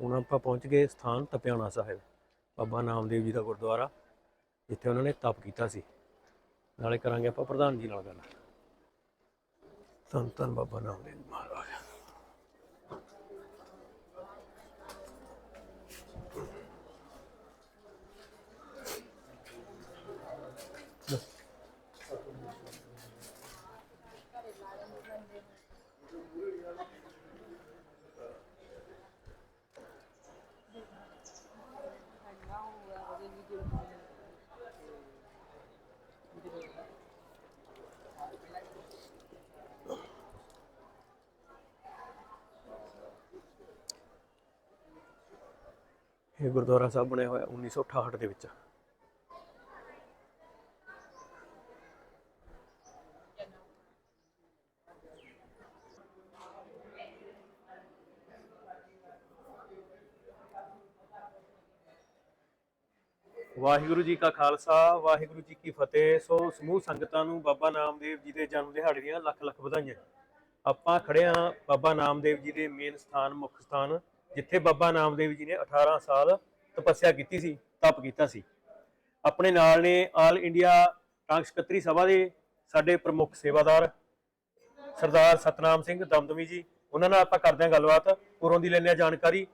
ਹੁਣ ਆਪਾਂ ਪਹੁੰਚ ਗਏ ਸਥਾਨ ਤਪਿਆਣਾ ਸਾਹਿਬ, ਬਾਬਾ ਨਾਮਦੇਵ ਜੀ ਦਾ ਗੁਰਦੁਆਰਾ, ਜਿੱਥੇ ਉਹਨਾਂ ਨੇ ਤਪ ਕੀਤਾ ਸੀ। ਨਾਲੇ ਕਰਾਂਗੇ ਆਪਾਂ ਪ੍ਰਧਾਨ ਜੀ ਨਾਲ ਗੱਲ। ਧੰਨ ਧੰਨ ਬਾਬਾ ਨਾਮਦੇਵ ਮਹਾਰਾਜ। ਇਹ ਗੁਰਦੁਆਰਾ ਸਾਹਿਬ ਬਣਿਆ ਹੋਇਆ 1968 ਦੇ ਵਿੱਚ। ਵਾਹਿਗੁਰੂ ਜੀ ਕਾ ਖਾਲਸਾ, ਵਾਹਿਗੁਰੂ ਜੀ ਕੀ ਫਤਿਹ। ਸੋ ਸਮੂਹ ਸੰਗਤਾਂ ਨੂੰ ਬਾਬਾ ਨਾਮਦੇਵ ਜੀ ਦੇ ਜਨਮ ਦਿਹਾੜੇ ਦੀਆਂ ਲੱਖ ਲੱਖ ਵਧਾਈਆਂ। ਆਪਾਂ ਖੜੇ ਹਾਂ ਬਾਬਾ ਨਾਮਦੇਵ ਜੀ ਦੇ ਮੇਨ ਸਥਾਨ, ਮੁੱਖ ਸਥਾਨ ਜਿੱਥੇ ਬਾਬਾ ਨਾਮਦੇਵ ਜੀ ਨੇ 18 ਸਾਲ ਤਪੱਸਿਆ ਕੀਤੀ ਸੀ ਤਪ ਕੀਤਾ ਸੀ। ਆਪਣੇ ਨਾਲ ਨੇ ਆਲ ਇੰਡੀਆ ਟਾਂਕ ਸਕੱਤਰੀ ਸਭਾ ਦੇ ਸਾਡੇ ਪ੍ਰਮੁੱਖ ਸੇਵਾਦਾਰ ਸਰਦਾਰ ਸਤਨਾਮ ਸਿੰਘ ਦਮਦਮੀ ਜੀ ਉਹਨਾਂ ਨਾਲ ਆਪਾਂ ਕਰਦੇ ਹਾਂ ਗੱਲਬਾਤ। ਉਰੋਂ ਦੀ ਹਾਂ ਜਾਣਕਾਰੀ।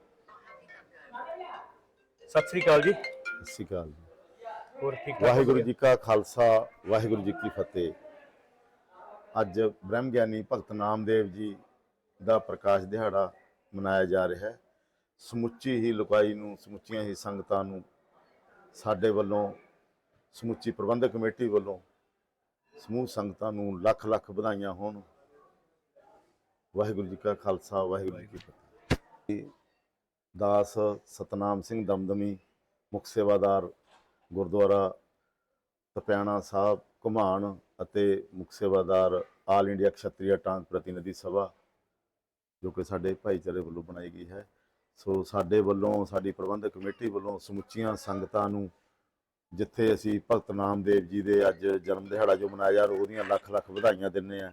ਸਤਿ ਸ੍ਰੀ ਅਕਾਲ ਜੀ। ਸਤਿ ਸ਼੍ਰੀ ਅਕਾਲ ਜੀ। ਹੋਰ ਠੀਕ ਠਾਕ ਵਾਹਿਗੁਰੂ ਜੀ ਕਾ ਖਾਲਸਾ ਵਾਹਿਗੁਰੂ ਜੀ ਕੀ ਫਤਿਹ। ਅੱਜ ਬ੍ਰਹਮ ਗਿਆਨੀ ਭਗਤ ਨਾਮਦੇਵ ਜੀ ਦਾ ਪ੍ਰਕਾਸ਼ ਦਿਹਾੜਾ ਮਨਾਇਆ ਜਾ ਰਿਹਾ ਹੈ। ਸਮੁੱਚੀ ਹੀ ਲੁਕਾਈ ਨੂੰ, ਸਮੁੱਚੀਆਂ ਹੀ ਸੰਗਤਾਂ ਨੂੰ, ਸਾਡੇ ਵੱਲੋਂ, ਸਮੁੱਚੀ ਪ੍ਰਬੰਧਕ ਕਮੇਟੀ ਵੱਲੋਂ ਸਮੂਹ ਸੰਗਤਾਂ ਨੂੰ ਲੱਖ ਲੱਖ ਵਧਾਈਆਂ ਹੋਣ। ਵਾਹਿਗੁਰੂ ਜੀ ਕਾ ਖਾਲਸਾ, ਵਾਹਿਗੁਰੂ ਜੀ ਕੀ ਫਤਿਹ। ਦਾਸ ਸਤਨਾਮ ਸਿੰਘ ਦਮਦਮੀ, ਮੁੱਖ ਸੇਵਾਦਾਰ ਗੁਰਦੁਆਰਾ ਤਪਿਆਣਾ ਸਾਹਿਬ, ਘੁਮਾਣ ਅਤੇ ਮੁੱਖ ਸੇਵਾਦਾਰ ਆਲ ਇੰਡੀਆ ਖੱਤਰੀਆ ਟਾਂਗ ਪ੍ਰਤੀਨਿਧੀ ਸਭਾ, ਜੋ ਕਿ ਸਾਡੇ ਭਾਈਚਾਰੇ ਵੱਲੋਂ ਬਣਾਈ ਗਈ ਹੈ। ਸੋ ਸਾਡੇ ਵੱਲੋਂ, ਸਾਡੀ ਪ੍ਰਬੰਧਕ ਕਮੇਟੀ ਵੱਲੋਂ ਸਮੁੱਚੀਆਂ ਸੰਗਤਾਂ ਨੂੰ, ਜਿੱਥੇ ਅਸੀਂ ਭਗਤ ਨਾਮਦੇਵ ਜੀ ਦੇ ਅੱਜ ਜਨਮ ਦਿਹਾੜਾ ਜੋ ਮਨਾਇਆ ਜਾ ਰਿਹਾ, ਉਹਦੀਆਂ ਲੱਖ ਲੱਖ ਵਧਾਈਆਂ ਦਿੰਦੇ ਆ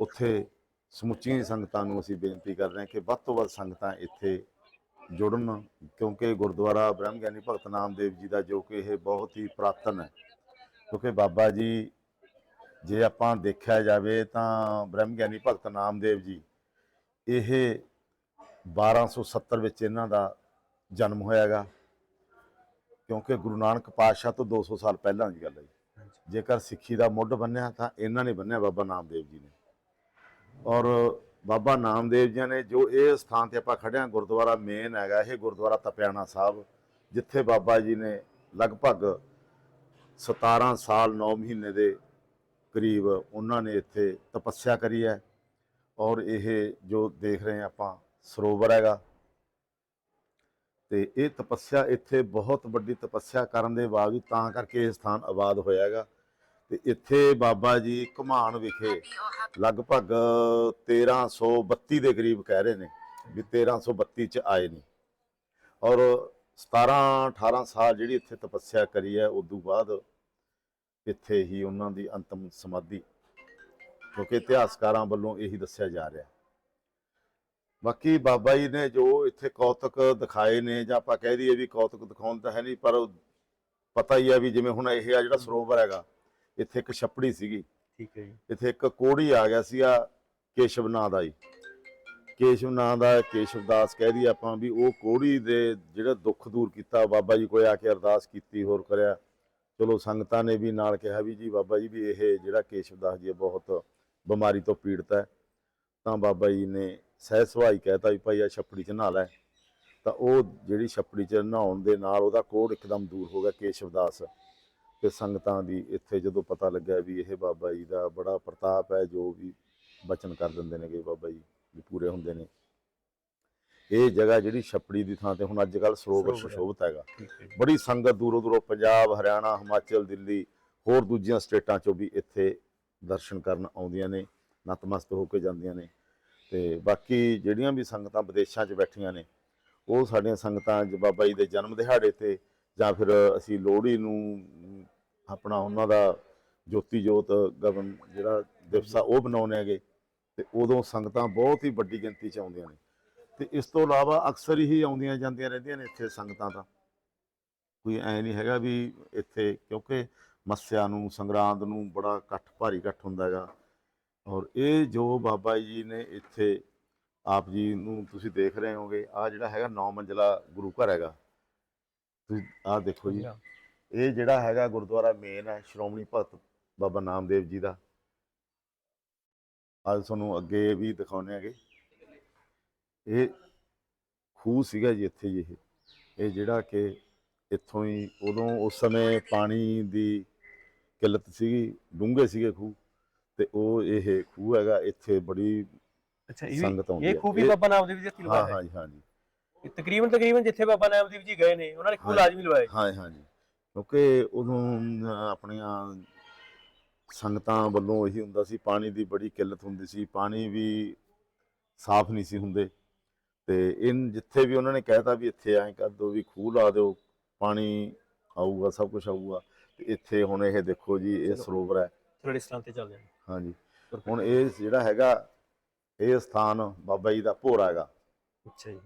ਉੱਥੇ ਸਮੁੱਚੀਆਂ ਸੰਗਤਾਂ ਨੂੰ ਅਸੀਂ ਬੇਨਤੀ ਕਰ ਰਹੇ ਹਾਂ ਕਿ ਵੱਧ ਤੋਂ ਵੱਧ ਸੰਗਤਾਂ ਇੱਥੇ ਜੁੜਨ, ਕਿਉਂਕਿ ਗੁਰਦੁਆਰਾ ਬ੍ਰਹਮ ਗਿਆਨੀ ਭਗਤ ਨਾਮਦੇਵ ਜੀ ਦਾ ਜੋ ਕਿ ਇਹ ਬਹੁਤ ਹੀ ਪ੍ਰਾਤਨ ਹੈ, ਕਿਉਂਕਿ ਬਾਬਾ ਜੀ, ਜੇ ਆਪਾਂ ਦੇਖਿਆ ਜਾਵੇ ਤਾਂ ਬ੍ਰਹਮ ਗਿਆਨੀ ਭਗਤ ਨਾਮਦੇਵ ਜੀ, ਇਹ 1270 ਵਿੱਚ ਇਹਨਾਂ ਦਾ ਜਨਮ ਹੋਇਆਗਾ। ਕਿਉਂਕਿ ਗੁਰੂ ਨਾਨਕ ਪਾਤਸ਼ਾਹ ਤੋਂ 200 ਸਾਲ ਪਹਿਲਾਂ ਦੀ ਗੱਲ ਹੈ ਜੀ। ਜੇਕਰ ਸਿੱਖੀ ਦਾ ਮੁੱਢ ਬੰਨਿਆ ਤਾਂ ਇਹਨਾਂ ਨੇ ਬੰਨਿਆ ਬਾਬਾ ਨਾਮਦੇਵ ਜੀ ਨੇ। ਔਰ ਬਾਬਾ ਨਾਮਦੇਵ ਜੀ ਨੇ ਜੋ ਇਹ ਸਥਾਨ ਤੇ ਆਪਾਂ ਖੜੇ ਹਾਂ ਗੁਰਦੁਆਰਾ ਮੇਨ ਹੈਗਾ ਇਹ ਗੁਰਦੁਆਰਾ ਤਪਿਆਣਾ ਸਾਹਿਬ ਜਿੱਥੇ ਬਾਬਾ ਜੀ ਨੇ ਲਗਭਗ 17 ਸਾਲ 9 ਮਹੀਨੇ ਦੇ ਕਰੀਬ ਉਹਨਾਂ ਨੇ ਇੱਥੇ ਤਪੱਸਿਆ ਕਰੀ ਹੈ। ਔਰ ਇਹ ਜੋ ਦੇਖ ਰਹੇ ਆਪਾਂ ਸਰੋਵਰ ਹੈਗਾ। ਤੇ ਇਹ ਤਪੱਸਿਆ ਇੱਥੇ ਬਹੁਤ ਵੱਡੀ ਤਪੱਸਿਆ ਕਰਨ ਦੇ ਬਾਵਜੂਦ ਤਾਂ ਕਰਕੇ ਇਹ ਸਥਾਨ ਆਬਾਦ ਹੋਇਆ ਹੈਗਾ। ਤੇ ਇੱਥੇ ਬਾਬਾ ਜੀ ਘੁਮਾਣ ਵਿਖੇ ਲਗਭਗ 1332 ਦੇ ਕਰੀਬ ਕਹਿ ਰਹੇ ਨੇ ਵੀ 1332 ਚ ਆਏ ਨੇ। ਔਰ 17 18 ਸਾਲ ਜਿਹੜੀ ਇੱਥੇ ਤਪੱਸਿਆ ਕਰੀ ਹੈ ਉਸ ਤੋਂ ਬਾਅਦ ਇੱਥੇ ਹੀ ਉਹਨਾਂ ਦੀ ਅੰਤਮ ਸਮਾਧੀ, ਕਿਉਂਕਿ ਇਤਿਹਾਸਕਾਰਾਂ ਵੱਲੋਂ ਇਹੀ ਦੱਸਿਆ ਜਾ ਰਿਹਾ। ਬਾਕੀ ਬਾਬਾ ਜੀ ਨੇ ਜੋ ਇੱਥੇ ਕੌਤਕ ਦਿਖਾਏ ਨੇ ਜਾਂ ਆਪਾਂ ਕਹਿ ਦਈਏ ਵੀ ਕੌਤਕ ਦਿਖਾਉਣ ਤਾਂ ਹੈ ਨਹੀਂ ਪਰ ਪਤਾ ਹੀ ਹੈ ਵੀ ਜਿਵੇਂ ਹੁਣ ਇਹ ਆ ਜਿਹੜਾ ਸਰੋਵਰ ਹੈਗਾ ਇੱਥੇ ਇੱਕ ਛੱਪੜੀ ਸੀਗੀ। ਠੀਕ ਹੈ ਜੀ। ਇੱਥੇ ਇੱਕ ਕੋੜੀ ਆ ਗਿਆ ਸੀਗਾ ਕੇਸ਼ਵ ਨਾਂ ਦਾ ਹੀ ਕੇਸ਼ਵ ਨਾਂ ਦਾ ਕੇਸ਼ਵ ਦਾਸ ਕਹਿ ਦਈਏ ਆਪਾਂ ਵੀ ਉਹ ਕੋੜੀ ਦੇ ਜਿਹੜਾ ਦੁੱਖ ਦੂਰ ਕੀਤਾ ਬਾਬਾ ਜੀ ਕੋਲੇ ਆ ਕੇ ਅਰਦਾਸ ਕੀਤੀ ਹੋਰ ਕਰਿਆ। ਚਲੋ ਸੰਗਤਾਂ ਨੇ ਵੀ ਨਾਲ ਕਿਹਾ ਵੀ ਜੀ ਬਾਬਾ ਜੀ ਵੀ ਇਹ ਜਿਹੜਾ ਕੇਸ਼ਵ ਦਾਸ ਜੀ ਬਹੁਤ ਬਿਮਾਰੀ ਤੋਂ ਪੀੜਤ ਹੈ। ਤਾਂ ਬਾਬਾ ਜੀ ਨੇ ਸਹਿ ਸੁਭਾਈ ਕਹਿਤਾ ਵੀ ਭਾਈ ਆ ਛੱਪੜੀ 'ਚ ਨਹਾ ਲੈ। ਤਾਂ ਉਹ ਜਿਹੜੀ ਛੱਪੜੀ 'ਚ ਨਹਾਉਣ ਦੇ ਨਾਲ ਉਹਦਾ ਕੋੜ ਇੱਕਦਮ ਦੂਰ ਹੋ ਗਿਆ ਕੇਸ਼ਵ ਦਾਸ ਤੇ ਸੰਗਤਾਂ ਦੀ ਇੱਥੇ ਜਦੋਂ ਪਤਾ ਲੱਗਿਆ ਵੀ ਇਹ ਬਾਬਾ ਜੀ ਦਾ ਬੜਾ ਪ੍ਰਤਾਪ ਹੈ ਜੋ ਵੀ ਬਚਨ ਕਰ ਦਿੰਦੇ ਨੇ ਕਿ ਬਾਬਾ ਜੀ ਵੀ ਪੂਰੇ ਹੁੰਦੇ ਨੇ। ਇਹ ਜਗ੍ਹਾ ਜਿਹੜੀ ਛੱਪੜੀ ਦੀ ਥਾਂ ਤੇ ਹੁਣ ਅੱਜ ਕੱਲ ਸਰੋਵਰ। ਸੁਸ਼ੋਭਿਤ ਹੈਗਾ। ਬੜੀ ਸੰਗਤ ਦੂਰੋਂ ਦੂਰੋਂ ਪੰਜਾਬ ਹਰਿਆਣਾ ਹਿਮਾਚਲ ਦਿੱਲੀ ਹੋਰ ਦੂਜੀਆਂ ਸਟੇਟਾਂ ਚੋਂ ਵੀ ਇੱਥੇ ਦਰਸ਼ਨ ਕਰਨ ਆਉਂਦੀਆਂ ਨੇ ਨਤਮਸਤ ਹੋ ਕੇ ਜਾਂਦੀਆਂ ਨੇ। ਤੇ ਬਾਕੀ ਜਿਹੜੀਆਂ ਵੀ ਸੰਗਤਾਂ ਵਿਦੇਸ਼ਾਂ 'ਚ ਬੈਠੀਆਂ ਨੇ, ਉਹ ਸਾਡੀਆਂ ਸੰਗਤਾਂ ਬਾਬਾ ਜੀ ਦੇ ਜਨਮ ਦਿਹਾੜੇ ਤੇ ਜਾਂ ਫਿਰ ਅਸੀਂ ਲੋਹੜੀ ਨੂੰ ਆਪਣਾ ਉਹਨਾਂ ਦਾ ਜੋਤੀ ਜੋਤ ਗਗਨ ਜਿਹੜਾ ਦਿਵਸ ਆ ਉਹ ਬਣਾਉਂਦੇ ਹੈਗੇ ਤੇ ਉਦੋਂ ਸੰਗਤਾਂ ਬਹੁਤ ਹੀ ਵੱਡੀ ਗਿਣਤੀ 'ਚ ਆਉਂਦੀਆਂ ਨੇ। ਤੇ ਇਸ ਤੋਂ ਇਲਾਵਾ ਅਕਸਰ ਹੀ ਆਉਂਦੀਆਂ ਜਾਂਦੀਆਂ ਰਹਿੰਦੀਆਂ ਨੇ ਇੱਥੇ ਸੰਗਤਾਂ ਤਾਂ। ਕੋਈ ਐ ਨਹੀਂ ਹੈਗਾ ਵੀ ਇੱਥੇ ਕਿਉਂਕਿ ਮੱਸਿਆ ਨੂੰ, ਸੰਗਰਾਂਦ ਨੂੰ ਬੜਾ ਇਕੱਠ, ਭਾਰੀ ਇਕੱਠ ਹੁੰਦਾ ਹੈਗਾ। ਔਰ ਇਹ ਜੋ ਬਾਬਾ ਜੀ ਨੇ ਇੱਥੇ ਆਪ ਜੀ ਨੂੰ ਤੁਸੀਂ ਦੇਖ ਰਹੇ ਹੋਗੇ ਆ ਜਿਹੜਾ ਹੈਗਾ 9 ਮੰਜ਼ਲਾ ਗੁਰੂ ਘਰ ਹੈਗਾ। ਤੁਸੀਂ ਆਹ ਦੇਖੋ ਜੀ। ਇਹ ਜਿਹੜਾ ਹੈਗਾ ਗੁਰਦੁਆਰਾ ਮੇਨ ਹੈ ਸ਼੍ਰੋਮਣੀ ਭਗਤ ਬਾਬਾ ਨਾਮਦੇਵ ਜੀ ਦਾ। ਅੱਜ ਤੁਹਾਨੂੰ ਅੱਗੇ ਵੀ ਦਿਖਾਉਣੇ ਹੈਗੇ। ਇਹ ਖੂਹ ਸੀਗਾ ਜੀ ਇੱਥੇ ਜੀ ਇਹ। ਇਹ ਜਿਹੜਾ ਕਿ ਇੱਥੋਂ ਹੀ ਉਦੋਂ ਉਸ ਸਮੇਂ ਪਾਣੀ ਦੀ ਕਿੱਲਤ ਸੀਗੀ ਡੂੰਘੇ ਸੀਗੇ ਖੂਹ। ਤੇ ਉਹ ਇਹ ਖੂਹ ਹੈਗਾ ਇੱਥੇ ਬੜੀ ਅੱਛਾ ਇਹ ਸੰਗਤ ਆਉਂਦੀ ਇਹ ਹੈ। ਖੂਹ ਵੀ ਬਾਬਾ ਨਾਮਦੇਵ ਜੀ ਦਾ ਹਾਂ ਹੈ ਹਾਂ ਜੀ ਹਾਂ ਜੀ ਤਕਰੀਬਨ ਤਕਰੀਬਨ ਜਿੱਥੇ ਬਾਬਾ ਨਾਮਦੇਵ ਜੀ ਗਏ ਨੇ ਉਹਨਾਂ ਨੇ ਖੂਹ ਹਾਂ। ਲਾਜ਼ਮੀ ਲਵਾਇਆ ਹਾਂ ਹਾਂ ਜੀ ਕਿਉਂਕਿ ਉਦੋਂ ਆਪਣੀਆਂ ਸੰਗਤਾਂ ਵੱਲੋਂ ਇਹੀ ਹੁੰਦਾ ਸੀ ਪਾਣੀ ਦੀ ਬੜੀ ਕਿੱਲਤ ਹੁੰਦੀ ਸੀ ਪਾਣੀ ਵੀ ਸਾਫ਼ ਨਹੀਂ ਸੀ ਹੁੰਦੇ। ਤੇ ਇਨ ਜਿੱਥੇ ਵੀ ਉਹਨਾਂ ਨੇ ਕਹਿਤਾ ਵੀ ਇੱਥੇ ਐਂ ਕਰ ਦਿਓ ਵੀ ਖੂਹ ਲਾ ਦਿਓ ਪਾਣੀ ਆਊਗਾ ਸਭ ਕੁਝ ਆਊਗਾ। ਤੇ ਇੱਥੇ ਹੁਣ ਇਹ ਦੇਖੋ ਜੀ ਇਹ। ਸਰੋਵਰ ਹੈ। ਥੋੜੇ ਤੇ ਚੱਲ ਜਾਂਦੇ ਹਾਂਜੀ। ਹੁਣ ਇਹ ਜਿਹੜਾ ਹੈਗਾ ਇਹ ਸਥਾਨ ਬਾਬਾ ਜੀ ਦਾ ਭੋਰਾ ਹੈਗਾ। ਅੱਛਾ ਜੀ।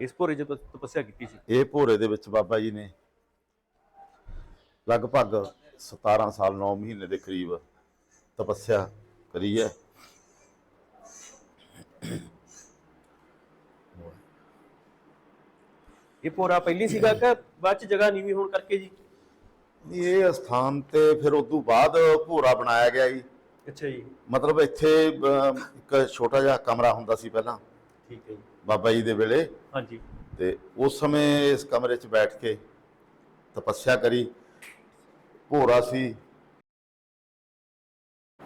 ਇਸ ਭੋਰੇ 'ਚ ਤਪ- ਤਪੱਸਿਆ ਕੀਤੀ ਸੀ? ਇਹ ਭੋਰੇ ਦੇ ਵਿੱਚ ਬਾਬਾ ਜੀ ਨੇ ਲਗਭਗ 17 ਸਾਲ 9 ਮਹੀਨੇ ਦੇ ਕਰੀਬ ਤਪੱਸਿਆ ਕਰੀ ਹੈ। ਇਹ ਭੋਰਾ ਪਹਿਲੀ ਸੀਗਾ ਕਿ ਬਾਅਦ 'ਚ ਜਗ੍ਹਾ ਨੀਵੀਂ ਹੋਣ ਕਰਕੇ ਜੀ? ਇਹ ਸਥਾਨ ਤੇ ਫਿਰ ਉਸ ਤੋਂ ਬਾਅਦ ਭੋਰਾ ਬਣਾਇਆ ਗਿਆ ਜੀ। ਅੱਛਾ ਜੀ। ਮਤਲਬ ਇੱਥੇ ਇੱਕ ਛੋਟਾ ਜਿਹਾ ਕਮਰਾ ਹੁੰਦਾ ਸੀ ਪਹਿਲਾਂ। ਠੀਕ ਹੈ ਜੀ। ਬਾਬਾ ਜੀ ਦੇ ਵੇਲੇ। ਹਾਂਜੀ। ਤੇ ਉਸ ਸਮੇਂ ਇਸ ਕਮਰੇ 'ਚ ਬੈਠ ਕੇ ਤਪੱਸਿਆ ਕਰੀ। ਭੋਰਾ ਸੀ।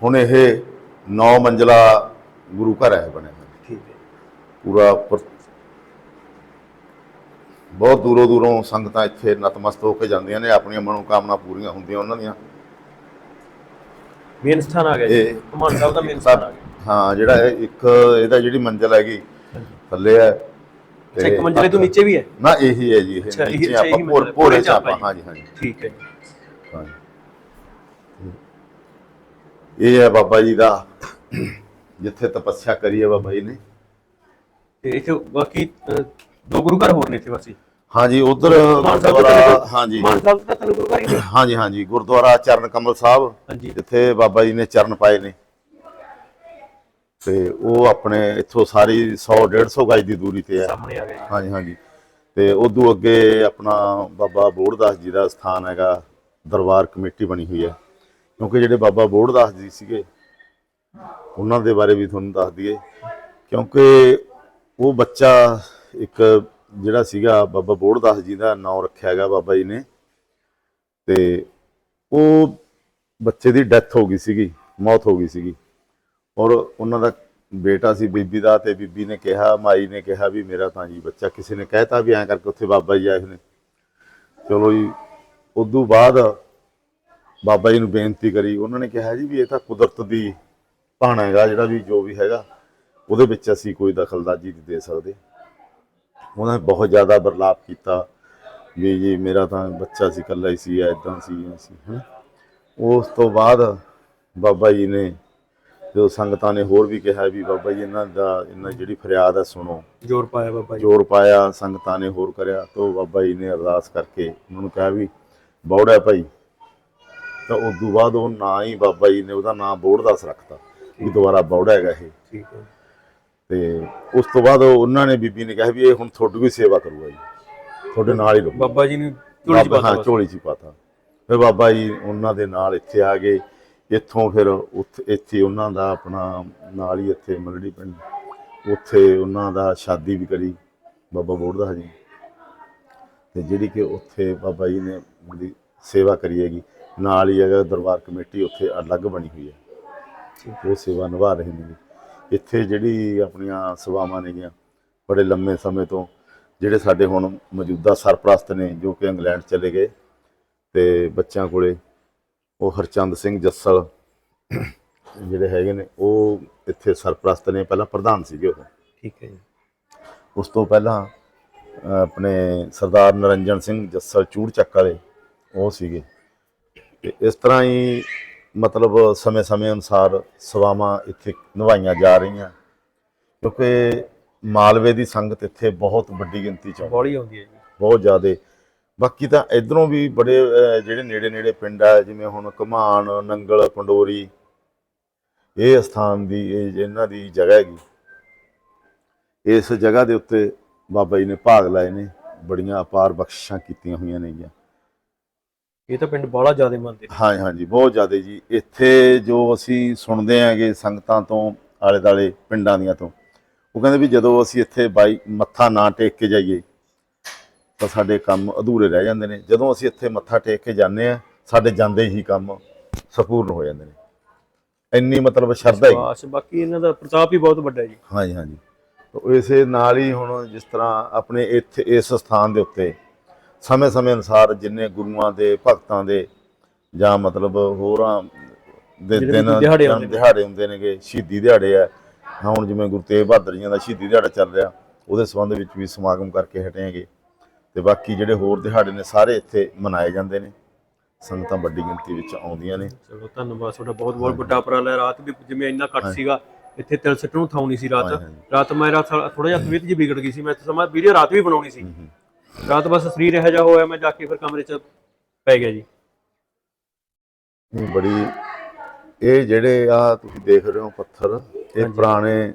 ਹੁਣ ਇਹ 9 ਮੰਜ਼ਲਾ ਗੁਰੂ ਘਰ ਹੈ ਬਣਿਆ ਹੋਇਆ। ਠੀਕ ਹੈ। ਪੂਰਾ ਉੱਪਰ ਬਹੁਤ ਦੂਰੋਂ ਦੂਰੋਂ ਸੰਗਤਾਂ ਇੱਥੇ ਨਤਮਸਤ ਹੋ ਕੇ ਜਾਂਦੀਆਂ ਨੇ। ਆਪਣੀਆਂ ਮਨੋਕਾਮਨਾ ਪੂਰੀਆਂ ਹੁੰਦੀਆਂ ਉਹਨਾਂ ਦੀਆਂ। ਮੇਨ ਸਥਾਨ ਆ ਗਿਆ ਜੀ। ਇਹ ਸਾਹਿਬ ਦਾ ਮੇਨ ਸਥਾਨ ਆ ਗਿਆ। ਹਾਂ ਜਿਹੜਾ ਇਹ ਇੱਕ ਇਹਦਾ ਜਿਹੜੀ ਮੰਜ਼ਲ ਹੈਗੀ ਥੱਲੇ ਹੈ। ਅੱਛਾ ਇੱਕ ਮੰਜ਼ਲੇ ਤੋਂ ਨੀਚੇ ਵੀ ਹੈ? ਨਾ ਇਹੀ ਹੈ ਜੀ ਇਹ ਅੱਛਾ, ਇਹੀ- ਨੀਚੇ ਅੱਛਾ, ਆਪਾਂ ਇਹੀ ਮੰਜ਼ਿਲ, ਭੋਰੇ ਚ ਭੋਰੇ ਚ ਆਪਾਂ ਹਾਂਜੀ ਹਾਂਜੀ। ਠੀਕ ਹੈ ਹਾਂਜੀ। ਇਹ ਹੈ ਬਾਬਾ ਜੀ ਦਾ ਜਿੱਥੇ ਤਪੱਸਿਆ ਕਰੀ ਹੈ ਬਾਬਾ ਜੀ ਨੇ। ਤੇ ਇੱਥੇ ਬਾਕੀ ਅ, ਦੋ ਗੁਰੂ ਘਰ ਹੋਰ ਨੇ ਇੱਥੇ ਵਾਸੀ। ਹਾਂਜੀ ਉਧਰ ਗੁਰਦੁਆਰਾ ਹਾਂਜੀ। ਦਾ ਤਨ ਗੁਰੂ ਘਰ ਹਾਂਜੀ ਹਾਂਜੀ ਗੁਰਦੁਆਰਾ ਚਰਨ ਕਮਲ ਸਾਹਿਬ। ਹਾਂਜੀ। ਜਿੱਥੇ ਬਾਬਾ ਜੀ ਨੇ ਚਰਨ ਪਾਏ ਨੇ। ਤੇ ਉਹ ਆਪਣੇ ਇੱਥੋਂ ਸਾਰੀ 100 150 ਗਜ ਦੀ ਦੂਰੀ ਤੇ ਹੈ ਹਾਂਜੀ ਹਾਂਜੀ। ਤੇ ਉਦੋਂ ਅੱਗੇ ਆਪਣਾ ਬਾਬਾ ਬੋੜਦਾਸ ਜੀ ਦਾ ਸਥਾਨ ਹੈਗਾ। ਦਰਬਾਰ ਕਮੇਟੀ ਬਣੀ ਹੋਈ ਹੈ। ਕਿਉਂਕਿ ਜਿਹੜੇ ਬਾਬਾ ਬੋੜਦਾਸ ਜੀ ਸੀਗੇ ਉਹਨਾਂ ਦੇ ਬਾਰੇ ਵੀ ਤੁਹਾਨੂੰ ਦੱਸ ਦਈਏ। ਕਿਉਂਕਿ ਉਹ ਬੱਚਾ ਇੱਕ ਜਿਹੜਾ ਸੀਗਾ ਬਾਬਾ ਬੋੜਦਾਸ ਜੀ ਦਾ ਨਾਮ ਰੱਖਿਆ ਹੈਗਾ ਬਾਬਾ ਜੀ ਨੇ। ਤੇ ਉਹ ਬੱਚੇ ਦੀ ਡੈਥ ਹੋ ਗਈ ਸੀਗੀ, ਮੌਤ ਹੋ ਗਈ ਸੀਗੀ। ਔਰ ਉਹਨਾਂ ਦਾ ਬੇਟਾ ਸੀ ਬੀਬੀ ਦਾ ਤੇ ਬੀਬੀ ਨੇ ਕਿਹਾ, ਮਾਈ ਨੇ ਕਿਹਾ ਵੀ ਮੇਰਾ ਤਾਂ ਜੀ ਬੱਚਾ ਕਿਸੇ ਨੇ ਕਹਿਤਾ ਵੀ ਐਂ ਕਰਕੇ ਉੱਥੇ ਬਾਬਾ ਜੀ ਆਏ ਨੇ। ਚਲੋ ਜੀ, ਉਦੋਂ ਬਾਅਦ ਬਾਬਾ ਜੀ ਨੂੰ ਬੇਨਤੀ ਕਰੀ, ਉਹਨਾਂ ਨੇ ਕਿਹਾ ਜੀ ਵੀ ਇਹ ਤਾਂ ਕੁਦਰਤ ਦੀ ਭਾਣਾ ਹੈਗਾ ਜਿਹੜਾ ਵੀ ਜੋ ਵੀ ਹੈਗਾ, ਉਹਦੇ ਵਿੱਚ ਅਸੀਂ ਕੋਈ ਦਖਲਅੰਦਾਜ਼ੀ ਨਹੀਂ ਦੇ ਸਕਦੇ। ਉਹਨਾਂ ਨੇ ਬਹੁਤ ਜ਼ਿਆਦਾ ਬਰਲਾਪ ਕੀਤਾ। ਵੀ ਜੀ ਮੇਰਾ ਤਾਂ ਬੱਚਾ ਸੀ ਇਕੱਲਾ ਹੀ ਸੀ ਐਦਾਂ ਸੀ ਐਂ ਸੀ ਹੈਂ ਉਸ ਤੋਂ ਬਾਅਦ ਬਾਬਾ ਜੀ ਨੇ ਜੋ ਸੰਗਤਾਂ ਨੇ ਹੋਰ ਵੀ ਕਿਹਾ ਵੀ ਬਾਬਾ ਜੀ ਇਹਨਾਂ ਦਾ ਇਹਨਾਂ ਜਿਹੜੀ ਫਰਿਆਦ ਹੈ ਸੁਣੋ। ਜ਼ੋਰ ਪਾਇਆ ਬਾਬਾ ਜੀ। ਜ਼ੋਰ ਪਾਇਆ ਸੰਗਤਾਂ ਨੇ ਹੋਰ ਕਰਿਆ ਤਾਂ ਬਾਬਾ ਜੀ ਨੇ ਅਰਦਾਸ ਕਰਕੇ ਉਹਨਾਂ ਨੂੰ ਕਿਹਾ ਵੀ ਬੌੜਾ ਭਾਈ। ਤਾਂ ਉਸ ਤੋਂ ਬਾਅਦ ਉਹ ਨਾਂ ਹੀ ਬਾਬਾ ਜੀ ਨੇ ਉਹਦਾ ਨਾਂ ਬੋੜਦਾਸ ਰੱਖਤਾ ਵੀ ਦੁਬਾਰਾ ਬੌੜਾ ਹੈਗਾ ਇਹ। ਠੀਕ ਹੈ। ਤੇ ਉਸ ਤੋਂ ਬਾਅਦ ਉਹਨਾਂ ਨੇ ਬੀਬੀ ਨੇ ਕਿਹਾ ਵੀ ਇਹ ਹੁਣ ਤੁਹਾਡੀ ਵੀ ਸੇਵਾ ਕਰੂਗਾ ਜੀ। ਤੁਹਾਡੇ ਨਾਲ ਹੀ ਰਹੂਗਾ। ਬਾਬਾ ਜੀ ਨੇ ਝੋਲੀ ਚ ਪਾਤਾ ਹਾਂ ਝੋਲੀ ਚ ਪਾਤਾ। ਫਿਰ ਬਾਬਾ ਜੀ ਉਹਨਾਂ ਦੇ ਨਾਲ ਇੱਥੇ ਆ ਗਏ। ਇੱਥੋਂ ਫਿਰ ਉੱਥੇ ਇੱਥੇ ਉਹਨਾਂ ਦਾ ਆਪਣਾ ਨਾਲ ਹੀ ਇੱਥੇ ਮਲੜੀ ਪਿੰਡ। ਉੱਥੇ ਉਹਨਾਂ ਦਾ ਸ਼ਾਦੀ ਵੀ ਕਰੀ ਬਾਬਾ ਬੋੜਦਾ ਜੀ। ਤੇ ਜਿਹੜੀ ਕਿ ਉੱਥੇ ਬਾਬਾ ਜੀ ਨੇ ਉਹਦੀ ਸੇਵਾ ਕਰੀ ਹੈਗੀ। ਨਾਲ ਹੀ ਹੈਗਾ ਦਰਬਾਰ ਕਮੇਟੀ ਉੱਥੇ ਅਲੱਗ ਬਣੀ ਹੋਈ ਹੈ। ਉਹ ਸੇਵਾ ਨਿਭਾ ਰਹੇ ਨੇ। ਇੱਥੇ ਜਿਹੜੀ ਆਪਣੀਆਂ ਸੇਵਾਵਾਂ ਨੇਗੀਆਂ ਬੜੇ ਲੰਮੇ ਸਮੇਂ ਤੋਂ ਜਿਹੜੇ ਸਾਡੇ ਹੁਣ ਮੌਜੂਦਾ ਸਰਪ੍ਰਸਤ ਨੇ ਜੋ ਕਿ ਇੰਗਲੈਂਡ ਚਲੇ ਗਏ ਤੇ ਬੱਚਿਆਂ ਕੋਲੇ ਉਹ ਹਰਚੰਦ ਸਿੰਘ ਜੱਸਲ ਜਿਹੜੇ ਹੈਗੇ ਨੇ ਉਹ ਇੱਥੇ ਸਰਪ੍ਰਸਤ ਨੇ ਪਹਿਲਾਂ ਪ੍ਰਧਾਨ ਸੀਗੇ ਉਹ। ਠੀਕ ਹੈ ਜੀ। ਉਸ ਤੋਂ ਪਹਿਲਾਂ ਆਪਣੇ ਸਰਦਾਰ ਨਰਿੰਜਨ ਸਿੰਘ ਜੱਸਲ ਚੂੜ ਚੱਕ ਵਾਲੇ ਉਹ ਸੀਗੇ। ਤੇ ਇਸ ਤਰ੍ਹਾਂ ਹੀ ਮਤਲਬ ਸਮੇਂ-ਸਮੇਂ ਅਨੁਸਾਰ ਸੇਵਾਵਾਂ ਇੱਥੇ ਨਿਭਾਈਆਂ ਜਾ ਰਹੀਆਂ। ਕਿਉਂਕਿ ਮਾਲਵੇ ਦੀ ਸੰਗਤ ਇੱਥੇ ਬਹੁਤ ਵੱਡੀ ਗਿਣਤੀ ਚ ਆਉਂਦੀ ਬੋਲੀ ਆਉਂਦੀ ਹੈ ਜੀ। ਬਹੁਤ ਜ਼ਿਆਦੇ। ਬਾਕੀ ਤਾਂ ਇਧਰੋਂ ਵੀ ਬੜੇ ਜਿਹੜੇ ਨੇੜੇ ਨੇੜੇ ਪਿੰਡ ਆ ਜਿਵੇਂ ਹੁਣ ਘਮਾਣ ਨੰਗਲ ਪੰਡੋਰੀ ਇਹ ਸਥਾਨ ਦੀ ਇਹ ਇਹਨਾਂ ਦੀ ਜਗ੍ਹਾ ਹੈਗੀ। ਇਸ ਜਗ੍ਹਾ ਦੇ ਉੱਤੇ ਬਾਬਾ ਜੀ ਨੇ ਭਾਗ ਲਾਏ ਨੇ ਬੜੀਆਂ ਅਪਾਰ ਬਖਸ਼ਿਸ਼ਾਂ ਕੀਤੀਆਂ ਹੋਈਆਂ ਨੇਗੀਆਂ। ਇਹ ਤਾਂ ਪਿੰਡ ਬੋਲਾ ਜ਼ਿਆਦਾ ਮੰਨਦੇ ਨੇ। ਹਾਂ ਹਾਂਜੀ ਬਹੁਤ ਜ਼ਿਆਦਾ ਜੀ। ਇੱਥੇ ਜੋ ਅਸੀਂ ਸੁਣਦੇ ਆਂਗੇ ਸੰਗਤਾਂ ਤੋਂ ਆਲੇ ਦਾਲੇ ਪਿੰਡਾਂ ਦੀਆਂ ਤੋਂ ਉਹ ਕਹਿੰਦੇ ਵੀ ਜਦੋਂ ਅਸੀਂ ਇੱਥੇ ਬਾਈ ਮੱਥਾ ਨਾ ਟੇਕ ਕੇ ਜਾਈਏ ਤਾਂ ਸਾਡੇ ਕੰਮ ਅਧੂਰੇ ਰਹਿ ਜਾਂਦੇ ਨੇ। ਜਦੋਂ ਅਸੀਂ ਇੱਥੇ ਮੱਥਾ ਟੇਕ ਕੇ ਜਾਂਦੇ ਆ ਸਾਡੇ ਜਾਂਦੇ ਹੀ ਕੰਮ ਸਪੂਰਨ ਹੋ ਜਾਂਦੇ ਨੇ। ਇੰਨੀ ਮਤਲਬ ਸ਼ਰਧਾ ਹੈ ਬਾਸ ਬਾਕੀ ਇਹਨਾਂ ਦਾ ਪ੍ਰਤਾਪ ਹੀ ਬਹੁਤ ਵੱਡਾ ਹੈ ਜੀ। ਹਾਂਜੀ ਹਾਂਜੀ। ਤਾਂ ਇਸੇ ਨਾਲ ਹੀ ਹੁਣ ਜਿਸ ਤਰ੍ਹਾਂ ਆਪਣੇ ਇੱਥੇ ਇਸ ਸਥਾਨ ਦੇ ਉੱਤੇ ਸਮੇਂ-ਸਮੇਂ ਅਨੁਸਾਰ ਜਿੰਨੇ ਗੁਰੂਆਂ ਦੇ ਭਗਤਾਂ ਦੇ ਜਾਂ ਮਤਲਬ ਹੋਰਾਂ ਦੇ ਦਿਨ ਦਿਹਾੜੇ ਹੁੰਦੇ ਨੇਗੇ ਸ਼ਹੀਦੀ ਦਿਹਾੜੇ ਆ। ਹਾਂ ਹੁਣ ਜਿਵੇਂ ਗੁਰੂ ਤੇਗ ਬਹਾਦਰ ਜੀ ਦਾ ਸ਼ਹੀਦੀ ਦਿਹਾੜਾ ਚੱਲ ਰਿਹਾ ਉਹਦੇ ਸੰਬੰਧ ਵਿੱਚ ਵੀ ਸਮਾਗਮ ਕਰਕੇ ਹਟੇ ਹੈਗੇ ਤੇ ਬਾਕੀ ਜਿਹੜੇ ਹੋਰ ਦਿਹਾੜੇ ਨੇ ਸਾਰੇ ਇੱਥੇ ਮਨਾਏ ਜਾਂਦੇ ਨੇ। ਸੰਗਤਾਂ ਵੱਡੀ ਗਿਣਤੀ ਵਿੱਚ ਆਉਂਦੀਆਂ ਨੇ। ਚਲੋ ਧੰਨਵਾਦ ਤੁਹਾਡਾ ਬਹੁਤ ਬਹੁਤ ਵੱਡਾ ਉਪਰਾਲਾ ਰਾਤ ਵੀ ਜਿਵੇਂ ਇੰਨਾ ਕੱਟ ਸੀਗਾ ਇੱਥੇ ਤਿਲ ਸੱਟਣ ਨੂੰ ਥਾਂ ਨਹੀਂ ਸੀ ਰਾਤ। ਹਾਂਜੀ, ਹਾਂਜੀ। ਰਾਤ ਮੇਰਾ ਥੋੜਾ ਜਿਹਾ ਤਬੀਅਤ ਜੀ ਵਿਗੜ ਗਈ ਸੀ ਮੈਂ ਸਮਾਂ ਵੀਡੀਓ ਰਾਤ ਵੀ ਬਣਾਉਣੀ ਸੀ। ਰਾਤ ਬਸ ਸਰੀਰ ਇਹੋ ਜਿਹਾ ਹੋਇਆ ਮੈਂ ਜਾ ਕੇ ਫਿਰ ਕਮਰੇ 'ਚ ਪੈ ਗਿਆ ਜੀ। ਨਹੀਂ ਬੜੀ ਇਹ ਜਿਹੜੇ ਆ ਤੁਸੀਂ ਦੇਖ ਰਹੇ ਹੋ ਪੱਥਰ ਇਹ ਹਾਂਜੀ। ਪੁਰਾਣੇ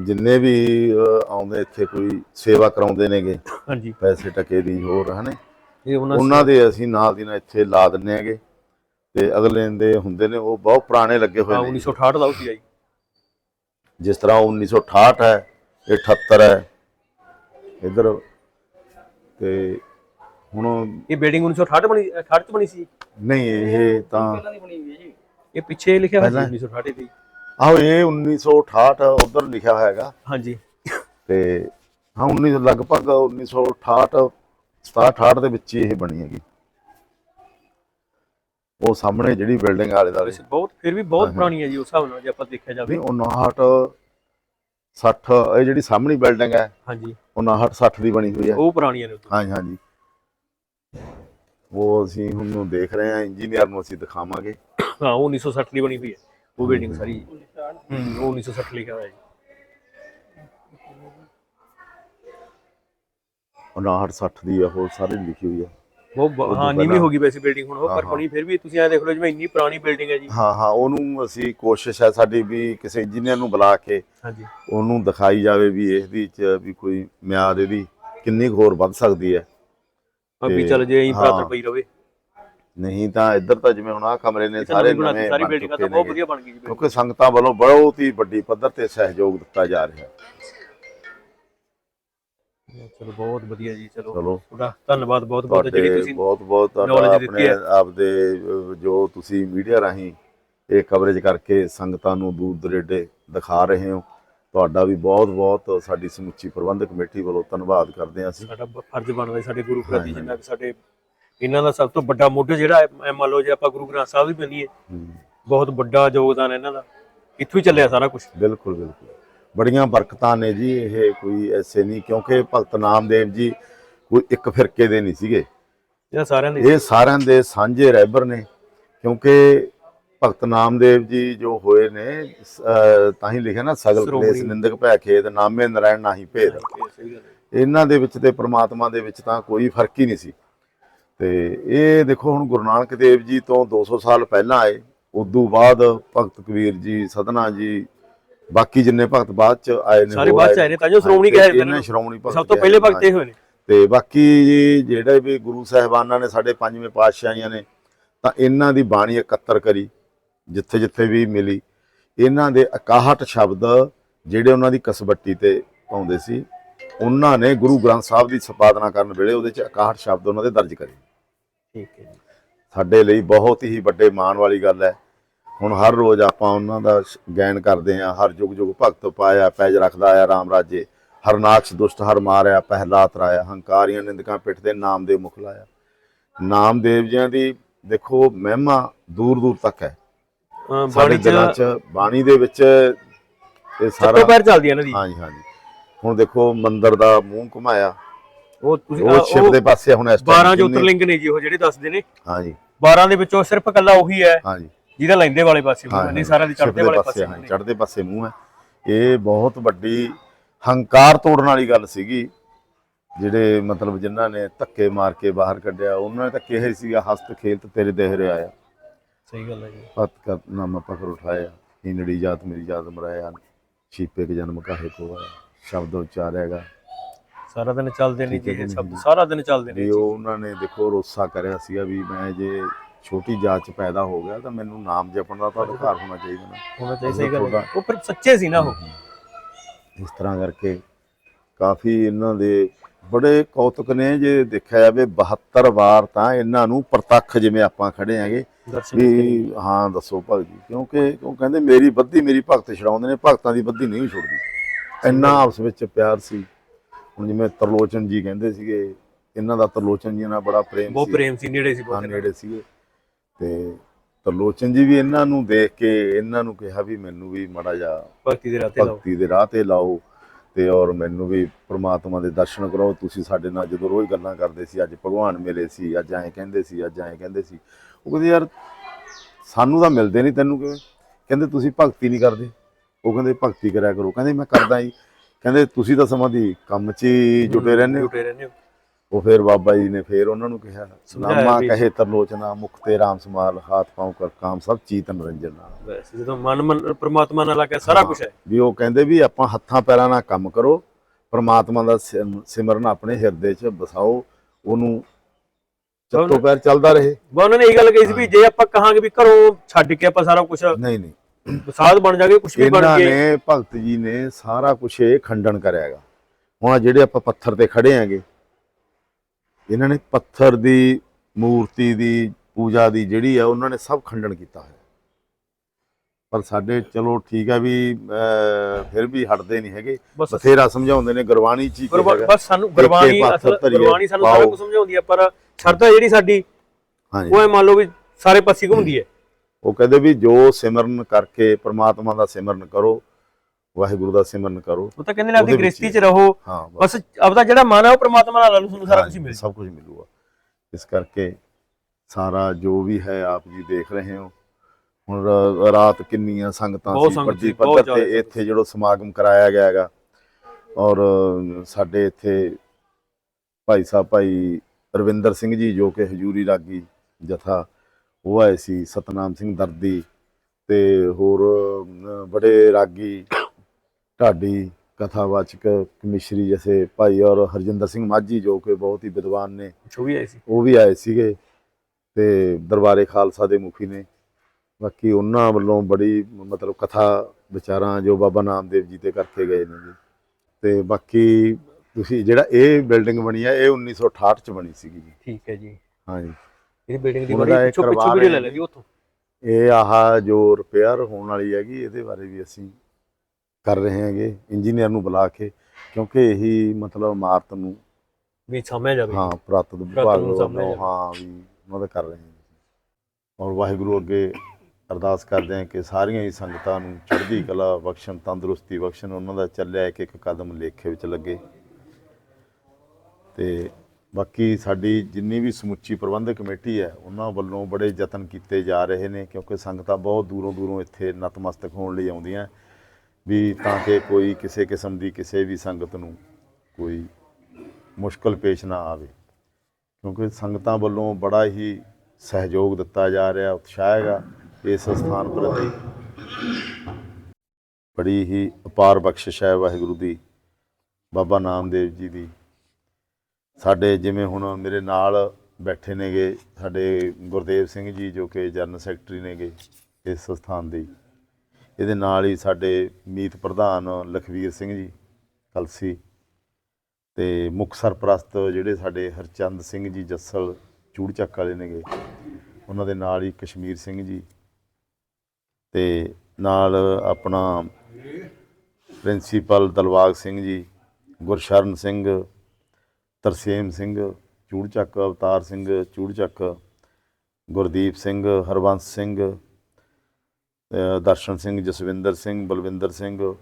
ਜਿੰਨੇ ਵੀ ਆਉਂਦੇ ਇੱਥੇ ਕੋਈ ਸੇਵਾ ਕਰਾਉਂਦੇ ਨੇਗੇ ਹਾਂਜੀ। ਪੈਸੇ ਟਕੇ ਦੀ ਹੋਰ ਹਨੇ? ਇਹ ਉਹਨਾਂ ਉਹਨਾਂ ਦੇ ਅਸੀਂ ਨਾਲ ਦੀ ਨਾਲ ਇੱਥੇ ਲਾ ਦਿੰਨੇ ਹੈਗੇ। ਤੇ ਅਗਲੇ ਦੇ ਹੁੰਦੇ ਨੇ ਉਹ ਬਹੁਤ ਪੁਰਾਣੇ ਲੱਗੇ ਹਾਂ, ਹੋਏ ਨੇ। 1968 ਦਾ ਉਹ ਸੀ ਜੀ। ਜਿਸ ਤਰ੍ਹਾਂ 1968 ਹੈ ਇਹ 78 ਹੈ। ਇਧਰ ਤੇ ਹੁਣ ਇਹ ਬਿਲਡਿੰਗ 1968 ਬਣੀ 68 ਚ ਬਣੀ ਸੀ? ਨਹੀਂ ਇਹ ਤਾਂ ਇਹ ਪਿੱਛੇ ਲਿਖਿਆ ਹੋਇਆ ਪਹਿਲਾਂ? ਸੀ 1968 ਦੀ। ਆਹੋ ਇਹ 1968 ਉਧਰ ਲਿਖਿਆ ਹੋਇਆ ਹੈਗਾ। ਹਾਂਜੀ। ਤੇ ਹਾਂ 19 ਲਗਭਗ 1968 67 ਦੇ ਵਿੱਚ ਇਹ ਬਣੀ ਹੈਗੀ। ਉਹ ਸਾਹਮਣੇ ਜਿਹੜੀ ਬਿਲਡਿੰਗ ਆਲੇ ਵੈਸੇ ਬਹੁਤ ਫਿਰ ਵੀ ਬਹੁਤ। ਪੁਰਾਣੀ ਹੈ ਜੀ ਉਸ ਹਿਸਾਬ ਨਾਲ ਜੇ ਆਪਾਂ ਦੇਖਿਆ ਜਾਵੇ। ਨਹੀਂ 59 60 ਇਹ ਜਿਹੜੀ ਸਾਹਮਣੀ ਬਿਲਡਿੰਗ ਹੈ ਹਾਂਜੀ। 59 60 ਦੀ ਬਣੀ ਹੋਈ ਹੈ ਉਹ ਪੁਰਾਣੀਆਂ ਨੇ ਉਦੋਂ ਹਾਂਜੀ ਹਾਂਜੀ। ਉਹ ਅਸੀਂ ਹੁਣ ਨੂੰ ਦੇਖ ਰਹੇ ਹਾਂ ਇੰਜੀਨੀਅਰ ਨੂੰ ਅਸੀਂ ਦਿਖਾਵਾਂਗੇ। ਹਾਂ ਉਹ 1960 ਦੀ ਬਣੀ ਹੋਈ ਹੈ। ਉਹ ਬਿਲਡਿੰਗ ਸਾਰੀ। ਹੂੰ ਉਹ 1960 ਲਿਖਿਆ ਹੋਇਆ ਜੀ। 59 60 ਦੀ ਉਹ ਸਾਰੀ ਲਿਖੀ ਹੋਈ ਹੈ ਉਹ ਹਾਂ ਨੀਵੀਂ ਹੋ ਗਈ ਵੈਸੇ ਬਿਲਡਿੰਗ ਹੁਣ ਉਹ ਹਾਂ, ਪਰ ਹਾਂ। ਬਣੀ ਫਿਰ ਵੀ ਤੁਸੀਂ ਐ ਦੇਖ ਲਓ ਜਿਵੇਂ ਇੰਨੀ ਪੁਰਾਣੀ ਬਿਲਡਿੰਗ ਹੈ ਜੀ ਹਾਂ ਹਾਂ ਉਹਨੂੰ ਅਸੀਂ ਕੋਸ਼ਿਸ਼ ਹੈ ਸਾਡੀ ਵੀ ਕਿਸੇ ਇੰਜੀਨੀਅਰ ਨੂੰ ਬੁਲਾ ਕੇ ਹਾਂਜੀ ਉਹਨੂੰ ਦਿਖਾਈ ਜਾਵੇ ਵੀ ਇਹਦੀ ਚ ਵੀ ਕੋਈ ਮਿਆਦ ਇਹਦੀ ਕਿੰਨੀ ਹੋਰ ਵੱਧ ਸਕਦੀ ਹੈ ਆ ਵੀ ਚੱਲ ਜੇ ਐਂ ਹਾਂ। ਬਰਾਤਰ ਪਈ ਰਵੇ ਨਹੀਂ ਤਾਂ ਇੱਧਰ ਤਾਂ ਜਿਵੇਂ ਹੁਣ ਆਹ ਕਮਰੇ ਨੇ ਇਹ ਸਾਰੇ ਨਵੀਂ ਸਾਰੀ ਬਿਲਡਿੰਗਾਂ ਤਾਂ ਬਹੁਤ ਵਧੀਆ ਬਣ ਗਈ ਜੀ। ਕਿਉਂਕਿ ਸੰਗਤਾਂ ਵੱਲੋਂ ਬਹੁਤ ਹੀ ਵੱਡੀ ਪੱਧਰ ਤੇ ਸਹਿਯੋਗ ਦਿੱਤਾ ਜਾ ਰਿਹਾ ਚਲੋ ਬਹੁਤ ਵਧੀਆ ਜੀ ਚਲੋ। ਚਲੋ। ਤੁਹਾਡਾ ਧੰਨਵਾਦ ਬਹੁਤ ਬਹੁਤ ਜਿਹੜੀ ਤੁਹਾਡੇ ਤੁਸੀਂ ਬਹੁਤ ਬਹੁਤ ਤੁਹਾਡਾ knowledge ਦਿੱਤੀ ਆਪਣੇ ਹੈ। ਆਪਦੇ ਅਹ, ਜੋ ਤੁਸੀਂ ਮੀਡੀਆ ਰਾਹੀਂ ਇਹ ਕਵਰੇਜ ਕਰਕੇ ਸੰਗਤਾਂ ਨੂੰ ਦੂਰ ਦਰੇਡੇ ਦਿਖਾ ਰਹੇ ਹੋ ਤੁਹਾਡਾ ਵੀ ਬਹੁਤ ਬਹੁਤ ਸਾਡੀ ਸਮੁੱਚੀ ਪ੍ਰਬੰਧਕ ਕਮੇਟੀ ਵੱਲੋਂ ਧੰਨਵਾਦ ਕਰਦੇ ਹਾਂ ਅਸੀਂ। ਸਾਡਾ ਬ- ਫਰਜ਼ ਬਣਦਾ ਜੀ ਸਾਡੇ ਗੁਰੂ ਪ੍ਰਤੀ ਹਾਂਜੀ, ਜਿੰਨਾ ਕਿ ਸਾਡੇ ਇਹਨਾਂ ਦਾ ਸਭ ਤੋਂ ਵੱਡਾ ਮੁੱਢ ਜਿਹੜਾ ਹੈ, ਐ ਮੰਨ ਲਓ ਜੇ ਆਪਾਂ ਗੁਰੂ ਗ੍ਰੰਥ ਸਾਹਿਬ ਦੀ ਬੰਨੀਏ ਹਮ, ਬਹੁਤ ਵੱਡਾ ਯੋਗਦਾਨ ਹੈ ਇਹਨਾਂ ਦਾ। ਇੱਥੋਂ ਹੀ ਚੱਲਿਆ ਸਾਰਾ ਕੁਝ ਬਿਲਕੁਲ ਬਿਲਕੁਲ। ਬੜੀਆਂ ਬਰਕਤਾਂ ਨੇ ਜੀ ਇਹ ਕੋਈ ਐਸੇ ਨਹੀਂ ਕਿਉਂਕਿ ਭਗਤ ਨਾਮਦੇਵ ਜੀ ਕੋਈ ਇੱਕ ਫਿਰਕੇ ਦੇ ਨਹੀਂ ਸੀਗੇ ਇਹਨਾਂ ਸਾਰਿਆਂ ਦੇ ਇਹ ਸਾਰਿਆਂ ਦੇ ਸਾਂਝੇ ਰਹਿਬਰ ਨੇ ਕਿਉਂਕਿ ਭਗਤ ਨਾਮਦੇਵ ਜੀ ਜੋ ਹੋਏ ਨੇ ਤਾਂ ਹੀ ਲਿਖਿਆ ਨਾ ਸਗਲ। ਕਲੇਸ਼ ਨਿੰਦਕ ਭੈ ਖੇਦ ਨਾਮੇ ਨਰਾਇਣ ਨਾਹੀ ਭੇਦ। ਇਹਨਾਂ ਦੇ ਵਿੱਚ ਤੇ ਪ੍ਰਮਾਤਮਾ ਦੇ ਵਿੱਚ ਤਾਂ ਕੋਈ ਫ਼ਰਕ ਹੀ ਨਹੀਂ ਸੀ ਤੇ ਇਹ ਦੇਖੋ ਹੁਣ ਗੁਰੂ ਨਾਨਕ ਦੇਵ ਜੀ ਤੋਂ 200 ਸਾਲ ਪਹਿਲਾਂ ਆਏ ਉਦੋਂ ਬਾਅਦ ਭਗਤ ਕਬੀਰ ਜੀ ਸਦਨਾ ਜੀ ਬਾਕੀ ਜਿੰਨੇ ਭਗਤ ਬਾਅਦ ਚ ਆਏ ਨੇ ਸਾਰੇ ਬਾਅਦ ਚ ਆਏ ਨੇ ਤਾਂ ਜੋ ਸ਼੍ਰੋਮਣੀ ਕਿਹਾ ਜਾਂਦਾ ਇਹਨਾਂ ਸ਼੍ਰੋਮਣੀ ਭਗਤ ਸਭ ਤੋਂ ਪਹਿਲੇ। ਭਗਤ ਇਹ ਹੋਏ ਨੇ। ਤੇ ਬਾਕੀ ਜਿਹੜੇ ਵੀ ਗੁਰੂ ਸਾਹਿਬਾਨਾਂ ਨੇ ਸਾਡੇ ਪੰਜਵੇਂ ਪਾਤਸ਼ਾਹੀਆਂ ਨੇ ਤਾਂ ਇਹਨਾਂ ਦੀ ਬਾਣੀ ਇਕੱਤਰ ਕਰੀ ਜਿੱਥੇ ਜਿੱਥੇ ਵੀ ਮਿਲੀ। ਇਹਨਾਂ ਦੇ 61 ਸ਼ਬਦ ਜਿਹੜੇ ਉਹਨਾਂ ਦੀ ਕਸਬੱਟੀ ਤੇ ਪਾਉਂਦੇ ਸੀ ਉਹਨਾਂ ਨੇ ਗੁਰੂ ਗ੍ਰੰਥ ਸਾਹਿਬ ਦੀ ਸੰਪਾਦਨਾ ਕਰਨ ਵੇਲੇ ਉਹਦੇ ਚ 61 ਸ਼ਬਦ ਉਹਨਾਂ ਦੇ ਦਰਜ ਕਰੇ। ਠੀਕ ਹੈ ਸਾਡੇ ਲਈ ਬਹੁਤ ਹੀ ਵੱਡੇ ਮਾਣ ਵਾਲੀ ਗੱਲ ਹੈ। ਹੁਣ ਹਰ ਰੋਜ਼ ਆਪਾਂ ਉਹਨਾਂ ਦਾ ਗਾਇਨ ਕਰਦੇ ਹਾਂ ਹਰ ਜੁਗ ਜੁਗ ਭਗਤ ਪਾਇਆ ਪੈਜ ਰੱਖਦਾ ਆਇਆ ਰਾਮ ਰਾਜੇ ਹਰ ਨਾਕਸ਼ ਦੁਸ਼ਟ ਹਰ ਮਾਰਿਆ ਪਹਿਲਾ ਤਰਾਇਆ ਹੰਕਾਰੀਆਂ ਨਿੰਦਕਾਂ ਪਿੱਠ ਦੇ ਨਾਮ ਦੇ ਮੁਖ ਲਾਇਆ। ਨਾਮਦੇਵ ਜੀਆਂ ਦੀ ਦੇਖੋ ਮਹਿਮਾ ਦੂਰ ਦੂਰ ਤੱਕ ਹੈ। ਬਾਣੀ ਚ ਬਾਣੀ ਦੇ ਵਿੱਚ ਇਹ ਸਾਰਾ ਪੈਰ ਚੱਲਦੀ ਹੈ ਇਹਨਾਂ ਦੀ ਹਾਂਜੀ ਹਾਂਜੀ। ਹੁਣ ਦੇਖੋ ਮੰਦਿਰ ਦਾ ਮੂੰਹ ਘੁਮਾਇਆ। ਉਹ ਤੁਸੀਂ ਉਹ ਸ਼ਿਵ ਦੇ ਪਾਸੇ ਹੁਣ ਇਸ time 12 ਕਿੰਨੇ- ਜੋਤਰਲਿੰਗ ਨੇ ਜੀ ਉਹ ਜਿਹੜੇ ਦੱਸਦੇ ਨੇ। ਹਾਂਜੀ। 12 ਦੇ ਵਿੱਚੋਂ ਸਿਰਫ ਇਕੱਲਾ ਉਹੀ ਹੈ। ਹਾਂਜੀ। ਜਿਹਦਾ ਲੈਂਦੇ ਵਾਲੇ ਪਾਸੇ ਮੂੰਹ ਹੈ, ਨਹੀਂ ਸਾਰਿਆਂ ਦੇ ਸ਼ਿਵ ਚੜ੍ਹਦੇ ਵਾਲੇ ਪਾਸੇ ਮੂੰਹ ਨੇ। ਚੜ੍ਹਦੇ ਪਾਸੇ ਮੂੰਹ ਹੈ। ਇਹ ਬਹੁਤ ਵੱਡੀ ਹੰਕਾਰ ਤੋੜਨ ਵਾਲੀ ਗੱਲ ਸੀਗੀ। ਜਿਹੜੇ ਮਤਲਬ ਜਿਨ੍ਹਾਂ ਨੇ ਧੱਕੇ ਮਾਰ ਕੇ ਬਾਹਰ ਕੱਢਿਆ ਉਹਨਾਂ ਨੇ ਤਾਂ ਕਿਹਾ ਹੀ ਸੀਗਾ ਹਸਤ ਖੇਲਤ ਤੇਰੇ ਦੇਹਰੇ ਆਇਆ ਸਹੀ ਗੱਲ ਹੈ ਜੀ। ਪਤ ਕਰ ਨਾਮ ਪਕੜ ਉਠਾਇਆ। ਹੀਨੜੀ ਜਾਤ ਮੇਰੀ ਜਾਤ ਮਰਾਇਆ। ਛੀਪੇ ਕੇ ਜਨਮ ਕਾਹੇ ਕੋ ਆਇਆ। ਸ਼ਬਦ ਉਚਾਰਿਆਗਾ। ਸਾਰਾ ਦਿਨ ਚੱਲਦੇ ਨਹੀਂ ਠੀਕ ਹੈ ਜੀ ਇਹ। ਸਾਰਾ ਦਿਨ ਚੱਲਦੇ ਨੇ ਵੀ ਉਹ ਉਹਨਾਂ ਨੇ ਦੇਖੋ ਰੋਸਾ ਕਰਿਆ ਸੀਗਾ ਵੀ ਮੈਂ ਜੇ ਛੋਟੀ ਜਾਤ ਚ ਪੈਦਾ ਹੋ ਗਿਆ ਤਾਂ ਮੈਨੂੰ ਨਾਮ ਜਪਣ ਦਾ ਤਾਂ ਅਧਿਕਾਰ ਹੋਣਾ ਚਾਹੀਦਾ ਨਾ। ਹੋਣਾ ਚਾਹੀਦਾ ਸਹੀ ਗੱਲ ਹੈ। ਉਹ ਫਿਰ ਸੱਚੇ ਸੀ ਨਾ ਉਹ। ਇਸ ਤਰ੍ਹਾਂ ਕਰਕੇ ਕਾਫੀ ਇਹਨਾਂ ਦੇ ਬੜੇ ਕੌਤਕ ਨੇ ਜੇ ਦੇਖਿਆ ਜਾਵੇ 72 ਵਾਰ ਤਾਂ ਇਹਨਾਂ ਨੂੰ ਪ੍ਰਤੱਖ ਜਿਵੇਂ ਆਪਾਂ ਖੜੇ ਆਂਗੇ ਦਰਸ਼ਨ ਕੀਤੇ ਨੇ। ਵੀ ਹਾਂ ਦੱਸੋ ਭਗਤ ਜੀ ਕਿਉਂਕਿ ਕਿਉਂ ਕਹਿੰਦੇ ਮੇਰੀ ਬੱਧੀ ਮੇਰੀ ਭਗਤ ਛਡਾਉਂਦੇ ਨੇ ਭਗਤਾਂ ਦੀ ਬੱਧੀ ਨਹੀਂ ਛੁੱਟਦੀ। ਇੰਨਾ ਆਪਸ ਵਿੱਚ ਪਿਆਰ ਸੀ। ਹੁਣ ਜਿਵੇਂ ਤਰਲੋਚਨ ਜੀ ਕਹਿੰਦੇ ਸੀਗੇ ਇਹਨਾਂ ਦਾ ਤਰਲੋਚਨ ਜੀ ਨਾਲ ਬੜਾ ਪ੍ਰੇਮ ਬਹੁਤ ਸੀ। ਪ੍ਰੇਮ ਸੀ ਨੇੜੇ ਸੀ ਬਹੁਤ। ਨੇੜੇ ਸੀਗੇ। ਤੇ ਤਰਲੋਚਨ ਜੀ ਵੀ ਇਹਨਾਂ ਨੂੰ ਦੇਖ ਕੇ ਇਹਨਾਂ ਨੂੰ ਕਿਹਾ ਵੀ ਮੈਨੂੰ ਵੀ ਮੜਾ ਜਾ ਭਗਤੀ ਦੇ ਰਾਤੇ ਲਾਓ ਭਗਤੀ ਦੇ ਰਾਹ ਤੇ ਲਾਓ ਤੇ ਔਰ ਮੈਨੂੰ ਵੀ ਪ੍ਰਮਾਤਮਾ ਦੇ ਦਰਸ਼ਨ ਕਰਾਓ। ਤੁਸੀਂ ਸਾਡੇ ਨਾਲ ਜਦੋਂ ਰੋਜ਼ ਗੱਲਾਂ ਕਰਦੇ ਸੀ ਅੱਜ ਭਗਵਾਨ ਮਿਲੇ ਸੀ ਅੱਜ ਐਂ ਕਹਿੰਦੇ ਸੀ ਅੱਜ ਐਂ ਕਹਿੰਦੇ ਸੀ। ਉਹ ਕਹਿੰਦੇ ਯਾਰ ਸਾਨੂੰ ਤਾਂ ਮਿਲਦੇ ਨਹੀਂ ਤੈਨੂੰ ਕਿਵੇਂ? ਕਹਿੰਦੇ ਤੁਸੀਂ ਭਗਤੀ ਨਹੀਂ ਕਰਦੇ। ਉਹ ਕਹਿੰਦੇ ਭਗਤੀ ਕਰਿਆ ਕਰੋ। ਕਹਿੰਦੇ ਮੈਂ ਕਰਦਾ ਜੀ। ਕਹਿੰਦੇ ਤੁਸੀਂ ਤਾਂ ਸਮਾਂ ਦੀ ਕੰਮ 'ਚ ਹੀ ਜੁਟੇ ਰਹਿੰਦੇ ਹੋ। ਜੁਟੇ ਰਹਿੰਦੇ ਹੋ। ਉਹ ਫਿਰ ਬਾਬਾ ਜੀ ਨੇ ਫਿਰ ਉਹਨਾਂ ਨੂੰ ਕਿਹਾ ਸਮਝਾਇਆ ਨਾਮਾ ਵੀ- ਕਹੇ ਤਰਲੋਚਨਾ ਮੁਖ ਤੇ ਰਾਮ ਸਮਾਲ ਹਾਥ ਪਾਉ ਕਰ ਕਾਮ ਸਭ ਚੀਤ ਨਰੰਜਨ ਨਾਲ। ਜਦੋਂ ਮਨ ਮਨ ਪ੍ਰਮਾਤਮਾ ਨਾਲ ਲੱਗਾ ਸਾਰਾ। ਕੁਝ ਹੈ। ਵੀ ਉਹ ਕਹਿੰਦੇ ਵੀ ਆਪਾਂ ਹੱਥਾਂ ਪੈਰਾਂ ਨਾਲ ਕੰਮ ਕਰੋ ਪ੍ਰਮਾਤਮਾ ਦਾ ਸਿਮ- ਸਿਮਰਨ ਆਪਣੇ ਹਿਰਦੇ 'ਚ ਵਸਾਓ ਉਹਨੂੰ ਚੱਤੋ ਪੈਰ ਚੱਲਦਾ ਰਹੇ। ਬਾ ਉਹਨਾਂ ਨੇ ਇਹ ਗੱਲ ਕਹੀ ਸੀ ਵੀ ਜੇ ਆਪਾਂ ਕਹਾਂਗੇ ਵੀ ਘਰੋਂ ਛੱਡ ਕੇ ਆਪਾਂ ਸਾਰਾ ਕੁਝ ਨਹੀਂ ਨਹੀਂ। ਸਾਧ ਬਣ ਜਾਗੇ ਕੁਝ ਵੀ ਬਣ ਇਹਨਾਂ ਗਏ ਨੇ ਭਗਤ ਜੀ ਨੇ ਸਾਰਾ ਕੁਝ ਇਹ ਖੰਡਨ ਕਰਿਆਗਾ ਹੁਣ ਜਿਹੜੇ ਆਪਾਂ ਪੱਥਰ ਤੇ ਖੜੇ ਆਂਗੇ ਇਹਨਾਂ ਨੇ ਪੱਥਰ ਦੀ ਮੂਰਤੀ ਦੀ ਪੂਜਾ ਦੀ ਜਿਹੜੀ ਆ ਉਹਨਾਂ ਨੇ ਸਭ ਖੰਡਨ ਕੀਤਾ ਹੋਇਆ ਪਰ ਸਾਡੇ ਚਲੋ ਠੀਕ ਆ ਵੀ ਫਿਰ ਵੀ ਹਟਦੇ ਨਹੀਂ ਹੈਗੇ ਬਥੇਰਾ ਸਮਝਾਉਂਦੇ ਨੇ ਗੁਰਬਾਣੀ ਚ ਹੀ। ਬਸ ਸਾਨੂੰ ਗੁਰਬਾਣੀ ਗੁਰਬਾਣੀ ਸਾਨੂੰ ਸਾਰਾ। ਕੁਝ ਸਮਝਾਉਂਦੀ ਹੈ ਪਰ ਸ਼ਰਧਾ ਜਿਹੜੀ ਸਾਡੀ ਹਾਂਜੀ ਉਹ ਇਹ ਮੰਨ ਲਓ ਵੀ ਸਾਰੇ ਪਾਸੇ ਘੁੰਮਦੀ ਹੈ ਉਹ ਕਹਿੰਦੇ ਵੀ ਜੋ ਸਿਮਰਨ ਕਰਕੇ ਪ੍ਰਮਾਤਮਾ ਦਾ ਸਿਮਰਨ ਕਰੋ ਵਾਹਿਗੁਰੂ ਦਾ ਸਿਮਰਨ ਕਰੋ। ਉਹ ਤਾਂ ਕਹਿੰਦੇ ਨੇ ਵਿੱਚ ਗ੍ਰਸਤੀ 'ਚ ਰਹੋ। ਬਸ। ਆਪਦਾ ਜਿਹੜਾ ਮਨ ਹੈ ਉਹ ਪ੍ਰਮਾਤਮਾ ਨਾਲ ਲਾ ਲਓ ਤੁਹਾਨੂੰ ਸਾਰਾ ਕੁਝ ਮਿਲ ਸਭ ਕੁਝ ਮਿਲੂਗਾ। ਇਸ ਕਰਕੇ ਸਾਰਾ ਜੋ ਵੀ ਹੈ ਆਪ ਜੀ ਦੇਖ ਰਹੇ ਹੋ। ਹੁਣ ਰਾਤ ਕਿੰਨੀਆਂ ਸੰਗਤਾਂ ਸੀ ਸੰਗਤ ਵੱਡੀ ਪੱਧਰ ਤੇ ਇੱਥੇ ਜਿਹੜੋ ਸਮਾਗਮ ਕਰਾਇਆ ਗਿਆ ਹੈਗਾ। ਔਰ ਸਾਡੇ ਇੱਥੇ ਭਾਈ ਸਾਹਿਬ ਭਾਈ ਰਵਿੰਦਰ ਸਿੰਘ ਜੀ ਜੋ ਕਿ ਹਜੂਰੀ ਰਾਗੀ ਜਥਾ ਉਹ ਆਏ ਸੀ। ਸਤਨਾਮ ਸਿੰਘ ਦਰਦੀ ਤੇ ਹੋਰ ਬੜੇ ਰਾਗੀ ਢਾਡੀ ਕਥਾਵਾਚਕ ਕਮਿਸ਼ਰੀ ਜੈਸੇ ਭਾਈ ਔਰ ਹਰਜਿੰਦਰ ਸਿੰਘ ਮਾਝੀ ਜੋ ਕਿ ਬਹੁਤ ਹੀ ਵਿਦਵਾਨ ਨੇ ਜੋ ਵੀ ਆਏ ਸੀ? ਉਹ ਵੀ ਆਏ ਸੀਗੇ ਤੇ ਦਰਬਾਰੇ ਖਾਲਸਾ ਦੇ ਮੁਖੀ ਨੇ। ਬਾਕੀ ਉਹਨਾਂ ਵੱਲੋਂ ਬੜੀ ਮਤਲਬ ਕਥਾ ਵਿਚਾਰਾਂ ਜੋ ਬਾਬਾ ਨਾਮਦੇਵ ਜੀ ਤੇ ਕਰਕੇ ਗਏ ਨੇ ਜੀ। ਤੇ ਬਾਕੀ ਤੁਸੀਂ ਜਿਹੜਾ ਇਹ ਬਿਲਡਿੰਗ ਬਣੀ ਆ ਇਹ 1968 ਚ ਬਣੀ ਸੀਗੀ ਜੀ। ਠੀਕ ਹੈ ਜੀ। ਹਾਂਜੀ ਇਹ ਬਿਲਡਿੰਗ ਦੀ ਬੜੀ ਪਿੱਛੋਂ ਪਿੱਛੋਂ ਵੀਡੀਓ ਲੈ ਲਈ ਉੱਥੋਂ। ਇਹ ਆਹ ਜੋ ਰਿਪੇਅਰ ਹੋਣ ਵਾਲੀ ਹੈਗੀ ਇਹਦੇ ਬਾਰੇ ਵੀ ਅਸੀਂ ਕਰ ਰਹੇ ਹਾਂਗੇ ਇੰਜੀਨੀਅਰ ਨੂੰ ਬੁਲਾ ਕੇ ਕਿਉਂਕਿ ਇਹੀ ਮਤਲਬ ਇਮਾਰਤ ਨੂੰ ਵੀ ਸਮਝਿਆ ਜਾਵੇ। ਹਾਂ ਪ੍ਰਾਤਦ ਵਿਭਾਗ ਨੂੰ ਹਾਂ ਵੀ ਉਹਨਾਂ ਦਾ ਕਰ ਰਹੇ ਹਾਂ ਔਰ ਵਾਹਿਗੁਰੂ ਅੱਗੇ ਅਰਦਾਸ ਕਰਦੇ ਹਾਂ ਕਿ ਸਾਰੀਆਂ ਹੀ ਸੰਗਤਾਂ ਨੂੰ ਚੜ੍ਹਦੀ ਕਲਾ ਬਖਸ਼ਣ ਤੰਦਰੁਸਤੀ ਬਖਸ਼ਣ ਉਹਨਾਂ ਦਾ ਚੱਲਿਆ ਇੱਕ ਇੱਕ ਕਦਮ ਲੇਖੇ ਵਿੱਚ ਲੱਗੇ। ਤੇ ਬਾਕੀ ਸਾਡੀ ਜਿੰਨੀ ਵੀ ਸਮੁੱਚੀ ਪ੍ਰਬੰਧਕ ਕਮੇਟੀ ਹੈ ਉਹਨਾਂ ਵੱਲੋਂ ਬੜੇ ਯਤਨ ਕੀਤੇ ਜਾ ਰਹੇ ਨੇ ਕਿਉਂਕਿ ਸੰਗਤਾਂ ਬਹੁਤ ਦੂਰੋਂ ਦੂਰੋਂ ਇੱਥੇ ਨਤਮਸਤਕ ਹੋਣ ਲਈ ਆਉਂਦੀਆਂ। ਵੀ ਤਾਂ ਕਿ ਕੋਈ ਕਿਸੇ ਕਿਸਮ ਦੀ ਕਿਸੇ ਵੀ ਸੰਗਤ ਨੂੰ ਕੋਈ ਮੁਸ਼ਕਲ ਪੇਸ਼ ਨਾ ਆਵੇ। ਕਿਉਂਕਿ ਸੰਗਤਾਂ ਵੱਲੋਂ ਬੜਾ ਹੀ ਸਹਿਯੋਗ ਦਿੱਤਾ ਜਾ ਰਿਹਾ, ਉਤਸ਼ਾਹ ਹੈਗਾ ਇਸ ਸਥਾਨ ਪ੍ਰਤੀ। ਬੜੀ ਹੀ ਅਪਾਰ ਬਖਸ਼ਿਸ਼ ਹੈ ਵਾਹਿਗੁਰੂ ਦੀ, ਬਾਬਾ ਨਾਮਦੇਵ ਜੀ ਦੀ। ਸਾਡੇ ਜਿਵੇਂ ਹੁਣ ਮੇਰੇ ਨਾਲ ਬੈਠੇ ਨੇਗੇ ਸਾਡੇ ਗੁਰਦੇਵ ਸਿੰਘ ਜੀ ਜੋ ਕਿ ਜਨਰਲ ਸੈਕਟਰੀ ਨੇਗੇ ਇਸ ਸਥਾਨ ਦੇ। ਇਹਦੇ ਨਾਲ ਹੀ ਸਾਡੇ ਮੀਤ ਪ੍ਰਧਾਨ ਲਖਵੀਰ ਸਿੰਘ ਜੀ, ਕਲਸੀ ਤੇ ਮੁੱਖ ਸਰਪ੍ਰਸਤ ਜਿਹੜੇ ਸਾਡੇ ਹਰਚੰਦ ਸਿੰਘ ਜੀ ਜੱਸਲ ਚੂੜਚੱਕ ਵਾਲੇ ਨੇਗੇ, ਉਹਨਾਂ ਦੇ ਨਾਲ ਹੀ ਕਸ਼ਮੀਰ ਸਿੰਘ ਜੀ ਤੇ ਨਾਲ ਆਪਣਾ ਪ੍ਰਿੰਸੀਪਲ ਦਲਵਾਗ ਸਿੰਘ ਜੀ, ਗੁਰਸ਼ਰਨ ਸਿੰਘ, ਤਰਸੇਮ ਸਿੰਘ ਚੂੜਚੱਕ ਅਵਤਾਰ ਸਿੰਘ ਚੂੜਚੱਕ ਗੁਰਦੀਪ ਸਿੰਘ, ਹਰਵੰਸ ਸਿੰਘ ਦਰਸ਼ਨ ਸਿੰਘ, ਜਸਵਿੰਦਰ ਸਿੰਘ, ਬਲਵਿੰਦਰ ਸਿੰਘ,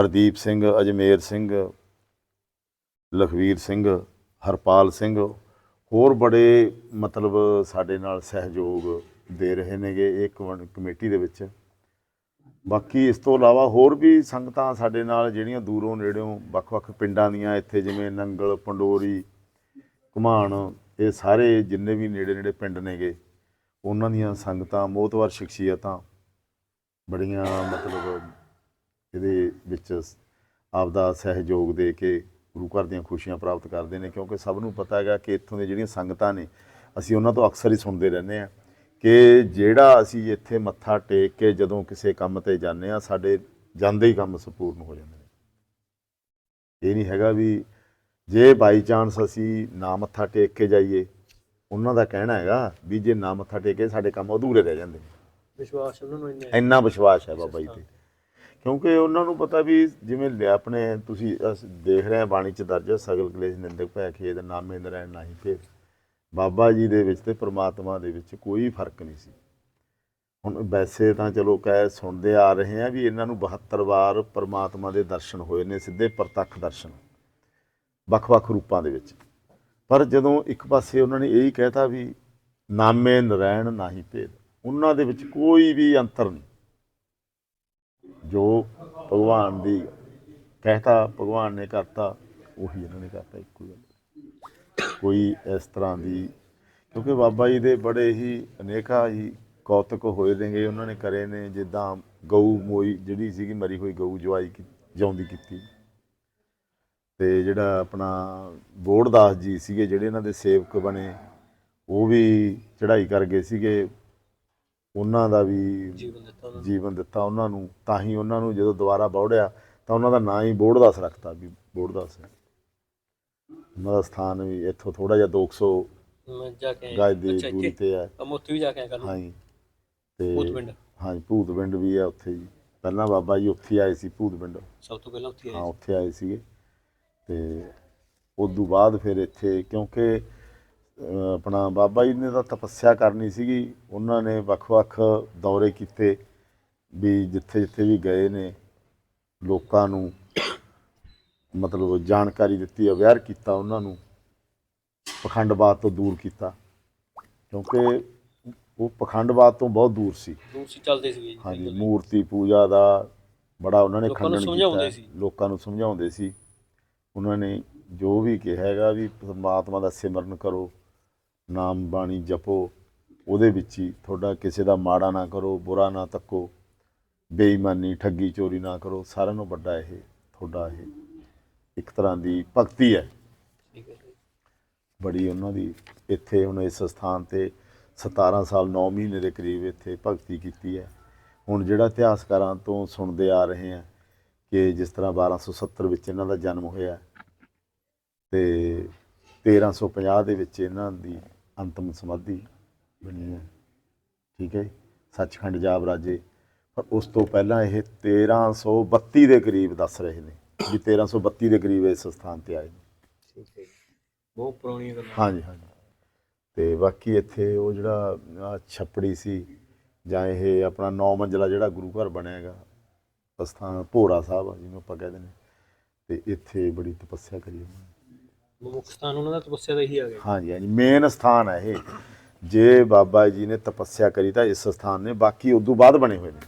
ਹਰਦੀਪ ਸਿੰਘ, ਅਜਮੇਰ ਸਿੰਘ, ਲਖਵੀਰ ਸਿੰਘ, ਹਰਪਾਲ ਸਿੰਘ, ਹੋਰ ਬੜੇ ਮਤਲਬ ਸਾਡੇ ਨਾਲ ਸਹਿਯੋਗ ਦੇ ਰਹੇ ਨੇਗੇ ਇਹ ਕਮਣ- ਕਮੇਟੀ ਦੇ ਵਿੱਚ। ਬਾਕੀ ਇਸ ਤੋਂ ਇਲਾਵਾ ਹੋਰ ਵੀ ਸੰਗਤਾਂ ਸਾਡੇ ਨਾਲ ਜਿਹੜੀਆਂ ਦੂਰੋਂ ਨੇੜਿਓਂ ਵੱਖ-ਵੱਖ ਪਿੰਡਾਂ ਦੀਆਂ, ਇੱਥੇ ਜਿਵੇਂ ਨੰਗਲ, ਪੰਡੋਰੀ, ਘੁਮਾਣ, ਇਹ ਸਾਰੇ ਜਿੰਨੇ ਵੀ ਨੇੜੇ-ਨੇੜੇ ਪਿੰਡ ਨੇਗੇ, ਉਹਨਾਂ ਦੀਆਂ ਸੰਗਤਾਂ ਮੋਤਵਰ ਸ਼ਖਸੀਅਤਾਂ ਬੜੀਆਂ ਮਤਲਬ ਇਹਦੇ ਵਿੱਚ ਆਪਦਾ ਸਹਿਯੋਗ ਦੇ ਕੇ ਗੁਰੂ ਘਰ ਦੀਆਂ ਖੁਸ਼ੀਆਂ ਪ੍ਰਾਪਤ ਕਰਦੇ ਨੇ, ਕਿਉਂਕਿ ਸਭ ਨੂੰ ਪਤਾ ਹੈਗਾ ਕਿ ਇੱਥੋਂ ਦੀਆਂ ਜਿਹੜੀਆਂ ਸੰਗਤਾਂ ਨੇ, ਅਸੀਂ ਉਹਨਾਂ ਤੋਂ ਅਕਸਰ ਹੀ ਸੁਣਦੇ ਰਹਿੰਦੇ ਆ ਕਿ ਜਿਹੜਾ ਅਸੀਂ ਇੱਥੇ ਮੱਥਾ ਟੇਕ ਕੇ ਜਦੋਂ ਕਿਸੇ ਕੰਮ ਤੇ ਜਾਂਦੇ ਆ ਸਾਡੇ ਜਾਂਦੇ ਹੀ ਕੰਮ ਸੰਪੂਰਨ ਹੋ ਜਾਂਦੇ ਨੇ। ਇਹ ਨਹੀਂ ਹੈਗਾ ਵੀ ਜੇ ਬਾਈ ਚਾਂਸ ਅਸੀਂ ਨਾ ਮੱਥਾ ਟੇਕ ਕੇ ਜਾਈਏ, ਉਹਨਾਂ ਦਾ ਕਹਿਣਾ ਹੈਗਾ ਵੀ ਜੇ ਨਾ ਮੱਥਾ ਟੇਕੇ ਸਾਡੇ ਕੰਮ ਅਧੂਰੇ ਰਹਿ ਜਾਂਦੇ ਨੇ। ਵਿਸ਼ਵਾਸ ਉਹਨਾਂ ਨੂੰ ਇੰਨਾ ਇੰਨਾ ਵਿਸ਼ਵਾਸ ਹੈ ਬਾਬਾ ਜੀ ਤੇ। ਕਿਉਂਕਿ ਉਹਨਾਂ ਨੂੰ ਪਤਾ ਵੀ ਜਿਵੇਂ ਲਿਆ ਆਪਣੇ ਤੁਸੀਂ ਦੇਖ ਰਹੇ ਹਾਂ ਬਾਣੀ ਚ ਦਰਜ ਹੈ ਸਗਲ ਕਲੇਸ਼ ਨਿੰਦਕ ਭੈ ਖੇਦ ਨਾਮੇ ਨਰੈਣ ਨਾਹੀ ਭੇਦ। ਬਾਬਾ ਜੀ ਦੇ ਵਿੱਚ ਤੇ ਪ੍ਰਮਾਤਮਾ ਦੇ ਵਿੱਚ ਕੋਈ ਫ਼ਰਕ ਨਹੀਂ ਸੀ। ਹੁਣ ਵੈਸੇ ਤਾਂ ਚਲੋ ਕਹਿ ਸੁਣਦੇ ਆ ਰਹੇ ਆ ਵੀ ਇਹਨਾਂ ਨੂੰ 72 ਵਾਰ ਪ੍ਰਮਾਤਮਾ ਦੇ ਦਰਸ਼ਨ ਹੋਏ ਨੇ ਸਿੱਧੇ ਪ੍ਰਤੱਖ ਦਰਸ਼ਨ। ਵੱਖ-ਵੱਖ ਰੂਪਾਂ ਦੇ ਵਿੱਚ। ਪਰ ਜਦੋਂ ਇੱਕ ਪਾਸੇ ਉਹਨਾਂ ਨੇ ਇਹੀ ਕਹਿਤਾ ਵੀ ਨਾਮੇ ਨਰੈਣ ਨਾਹੀ ਭੇਦ ਉਹਨਾਂ ਦੇ ਵਿੱਚ ਕੋਈ ਵੀ ਅੰਤਰ ਨਹੀਂ। ਜੋ ਭਗਵਾਨ ਦੀ ਕਹਿਤਾ, ਭਗਵਾਨ ਨੇ ਕਰਤਾ, ਉਹੀ ਇਹਨਾਂ ਨੇ ਕਰਤਾ ਇੱਕੋ ਹੀ ਗੱਲ ਕੋਈ ਇਸ ਤਰ੍ਹਾਂ ਦੀ, ਕਿਉਂਕਿ ਬਾਬਾ ਜੀ ਦੇ ਬੜੇ ਹੀ ਅਨੇਕਾਂ ਹੀ ਕੌਤਕ ਹੋਏ ਨੇਗੇ, ਉਹਨਾਂ ਨੇ ਕਰੇ ਨੇ, ਜਿੱਦਾਂ ਗਊ ਮੋਈ, ਜਿਹੜੀ ਸੀਗੀ ਮਰੀ ਹੋਈ ਗਊ ਜਵਾਈ ਜਿਉਂਦੀ ਕੀਤੀ। ਤੇ ਜਿਹੜਾ ਆਪਣਾ ਬੋੜਦਾਸ ਜੀ ਸੀਗੇ, ਜਿਹੜੇ ਇਹਨਾਂ ਦੇ ਸੇਵਕ ਬਣੇ, ਉਹ ਵੀ ਚੜ੍ਹਾਈ ਕਰ ਗਏ ਸੀਗੇ। ਉਹਨਾਂ ਦਾ ਵੀ ਜੀਵਨ ਦਿੱਤਾ ਉਹਨਾਂ ਨੂੰ। ਜੀਵਨ ਦਿੱਤਾ ਉਹਨਾਂ ਨੂੰ ਤਾਂ ਹੀ ਉਹਨਾਂ ਨੂੰ ਜਦੋਂ ਦੁਬਾਰਾ ਬੌੜਿਆ ਤਾਂ ਉਹਨਾਂ ਦਾ ਨਾਂ ਹੀ ਬੋੜਦਾਸ ਰੱਖਤਾ ਵੀ ਬੋੜਦਾਸ ਹੈ ਉਹਨਾਂ ਦਾ ਸਥਾਨ ਵੀ ਇੱਥੋਂ ਥੋੜਾ ਜਿਹਾ 200 ਮੈਂ ਜਾ ਕੇ ਗਜ ਦੀ ਅੱਛਾ ਦੂਰੀ ਇੱਥੇ ਤੇ ਹੈ ਉੱਥੇ ਵੀ ਜਾ ਕੇ ਆਇਆ ਕੱਲ ਹਾਂਜੀ। ਤੇ ਭੂਤਪਿੰਡ ਹਾਂਜੀ ਭੂਤਪਿੰਡ ਵੀ ਹੈ ਉੱਥੇ ਜੀ। ਪਹਿਲਾਂ ਬਾਬਾ ਜੀ ਉੱਥੇ ਆਏ ਸੀ ਭੂਤਪਿੰਡ ਸਭ ਤੋਂ ਪਹਿਲਾਂ ਉੱਥੇ ਹਾਂ ਉੱਥੇ ਆਏ ਸੀਗੇ। ਤੇ ਉਦੋਂ ਬਾਅਦ ਫਿਰ ਇੱਥੇ ਕਿਉਂਕਿ ਆਪਣਾ ਬਾਬਾ ਜੀ ਨੇ ਤਾਂ ਤਪੱਸਿਆ ਕਰਨੀ ਸੀਗੀ। ਉਹਨਾਂ ਨੇ ਵੱਖ-ਵੱਖ ਦੌਰੇ ਕੀਤੇ ਵੀ ਜਿੱਥੇ-ਜਿੱਥੇ ਵੀ ਗਏ ਨੇ ਲੋਕਾਂ ਨੂੰ ਮਤਲਬ ਜਾਣਕਾਰੀ ਦਿੱਤੀ ਅਵੇਅਰ ਕੀਤਾ ਉਹਨਾਂ ਨੂੰ ਪਖੰਡਵਾਦ ਤੋਂ ਦੂਰ ਕੀਤਾ। ਕਿਉਂਕਿ ਉਹ ਪਖੰਡਵਾਦ ਤੋਂ ਬਹੁਤ ਦੂਰ ਸੀ। ਦੂਸਰੀ ਚੱਲਦੇ ਸੀਗੇ ਜੀ। ਹਾਂਜੀ ਮੂਰਤੀ ਪੂਜਾ ਦਾ ਬੜਾ ਉਹਨਾਂ ਨੇ ਖੰਡਨ ਕੀਤਾ। ਸੀ। ਲੋਕਾਂ ਨੂੰ ਸਮਝਾਉਂਦੇ ਸੀ। ਉਹਨਾਂ ਨੇ ਜੋ ਵੀ ਕਿਹਾ ਹੈਗਾ ਵੀ ਪਰਮਾਤਮਾ ਦਾ ਸਿਮਰਨ ਕਰੋ। ਨਾਮ ਬਾਣੀ ਜਪੋ ਉਹਦੇ ਵਿੱਚ ਹੀ ਤੁਹਾਡਾ ਕਿਸੇ ਦਾ ਮਾੜਾ ਨਾ ਕਰੋ ਬੁਰਾ ਨਾ ਤੱਕੋ ਬੇਈਮਾਨੀ ਠੱਗੀ ਚੋਰੀ ਨਾ ਕਰੋ ਸਾਰਿਆਂ ਨੂੰ ਵੱਡਾ ਇਹ ਤੁਹਾਡਾ ਇਹ ਇੱਕ ਤਰ੍ਹਾਂ ਦੀ ਭਗਤੀ ਹੈ। ਬੜੀ ਉਹਨਾਂ ਦੀ ਇੱਥੇ ਹੁਣ ਇਸ ਸਥਾਨ ਤੇ 17 ਸਾਲ 9 ਮਹੀਨੇ ਦੇ ਕਰੀਬ ਇੱਥੇ ਭਗਤੀ ਕੀਤੀ ਹੈ ਹੁਣ ਜਿਹੜਾ ਇਤਿਹਾਸਕਾਰਾਂ ਤੋਂ ਸੁਣਦੇ ਆ ਰਹੇ ਆ ਕਿ ਜਿਸ ਤਰ੍ਹਾਂ 1270 ਵਿੱਚ ਇਹਨਾਂ ਦਾ ਜਨਮ ਹੋਇਆ ਤੇ 1350 ਦੇ ਵਿੱਚ ਇਹਨਾਂ ਦੀ ਅੰਤਮ ਸਮਾਧੀ ਬਣੀ ਹੈ। ਠੀਕ ਹੈ। ਸੱਚਖੰਡ ਜਾਬ ਰਾਜੇ ਪਰ ਉਸ ਤੋਂ ਪਹਿਲਾਂ ਇਹ 1332 ਦੇ ਕਰੀਬ ਦੱਸ ਰਹੇ ਨੇ ਵੀ 1332 ਦੇ ਕਰੀਬ ਇਸ ਸਥਾਨ ਤੇ ਆਏ ਨੇ। ਠੀਕ ਹੈ ਜੀ। ਬਹੁਤ ਪੁਰਾਣੀਆਂ ਗੱਲਾਂ। ਹਾਂਜੀ ਹਾਂਜੀ। ਤੇ ਬਾਕੀ ਇੱਥੇ ਉਹ ਜਿਹੜਾ ਛੱਪੜੀ ਸੀ ਜਾਂ ਇਹ ਆਪਣਾ ਨੌ ਮੰਜ਼ਲਾ ਜਿਹੜਾ ਗੁਰੂ ਘਰ ਬਣਿਆ ਹੈਗਾ ਅਸਥਾਨ ਭੋਰਾ ਸਾਹਿਬ ਆ ਜਿਹਨੂੰ ਆਪਾਂ ਕਹਿੰਦੇ ਨੇ ਤੇ ਇੱਥੇ ਬੜੀ ਤਪੱਸਿਆ ਕਰੀ ਉਹਨਾਂ ਨੇ। ਮੁੱਖ ਸਥਾਨ ਉਹਨਾਂ ਦਾ ਤਪੱਸਿਆ ਦਾ ਹੀ ਆ ਗਿਆ। ਹਾਂਜੀ ਹਾਂਜੀ ਮੇਨ ਸਥਾਨ ਹੈ ਇਹ। ਜੇ ਬਾਬਾ ਜੀ ਨੇ ਤਪੱਸਿਆ ਕਰੀ ਤਾਂ ਇਸ ਸਥਾਨ ਨੇ ਬਾਕੀ ਉਦੋਂ ਬਾਅਦ ਬਣੇ ਹੋਏ ਨੇ।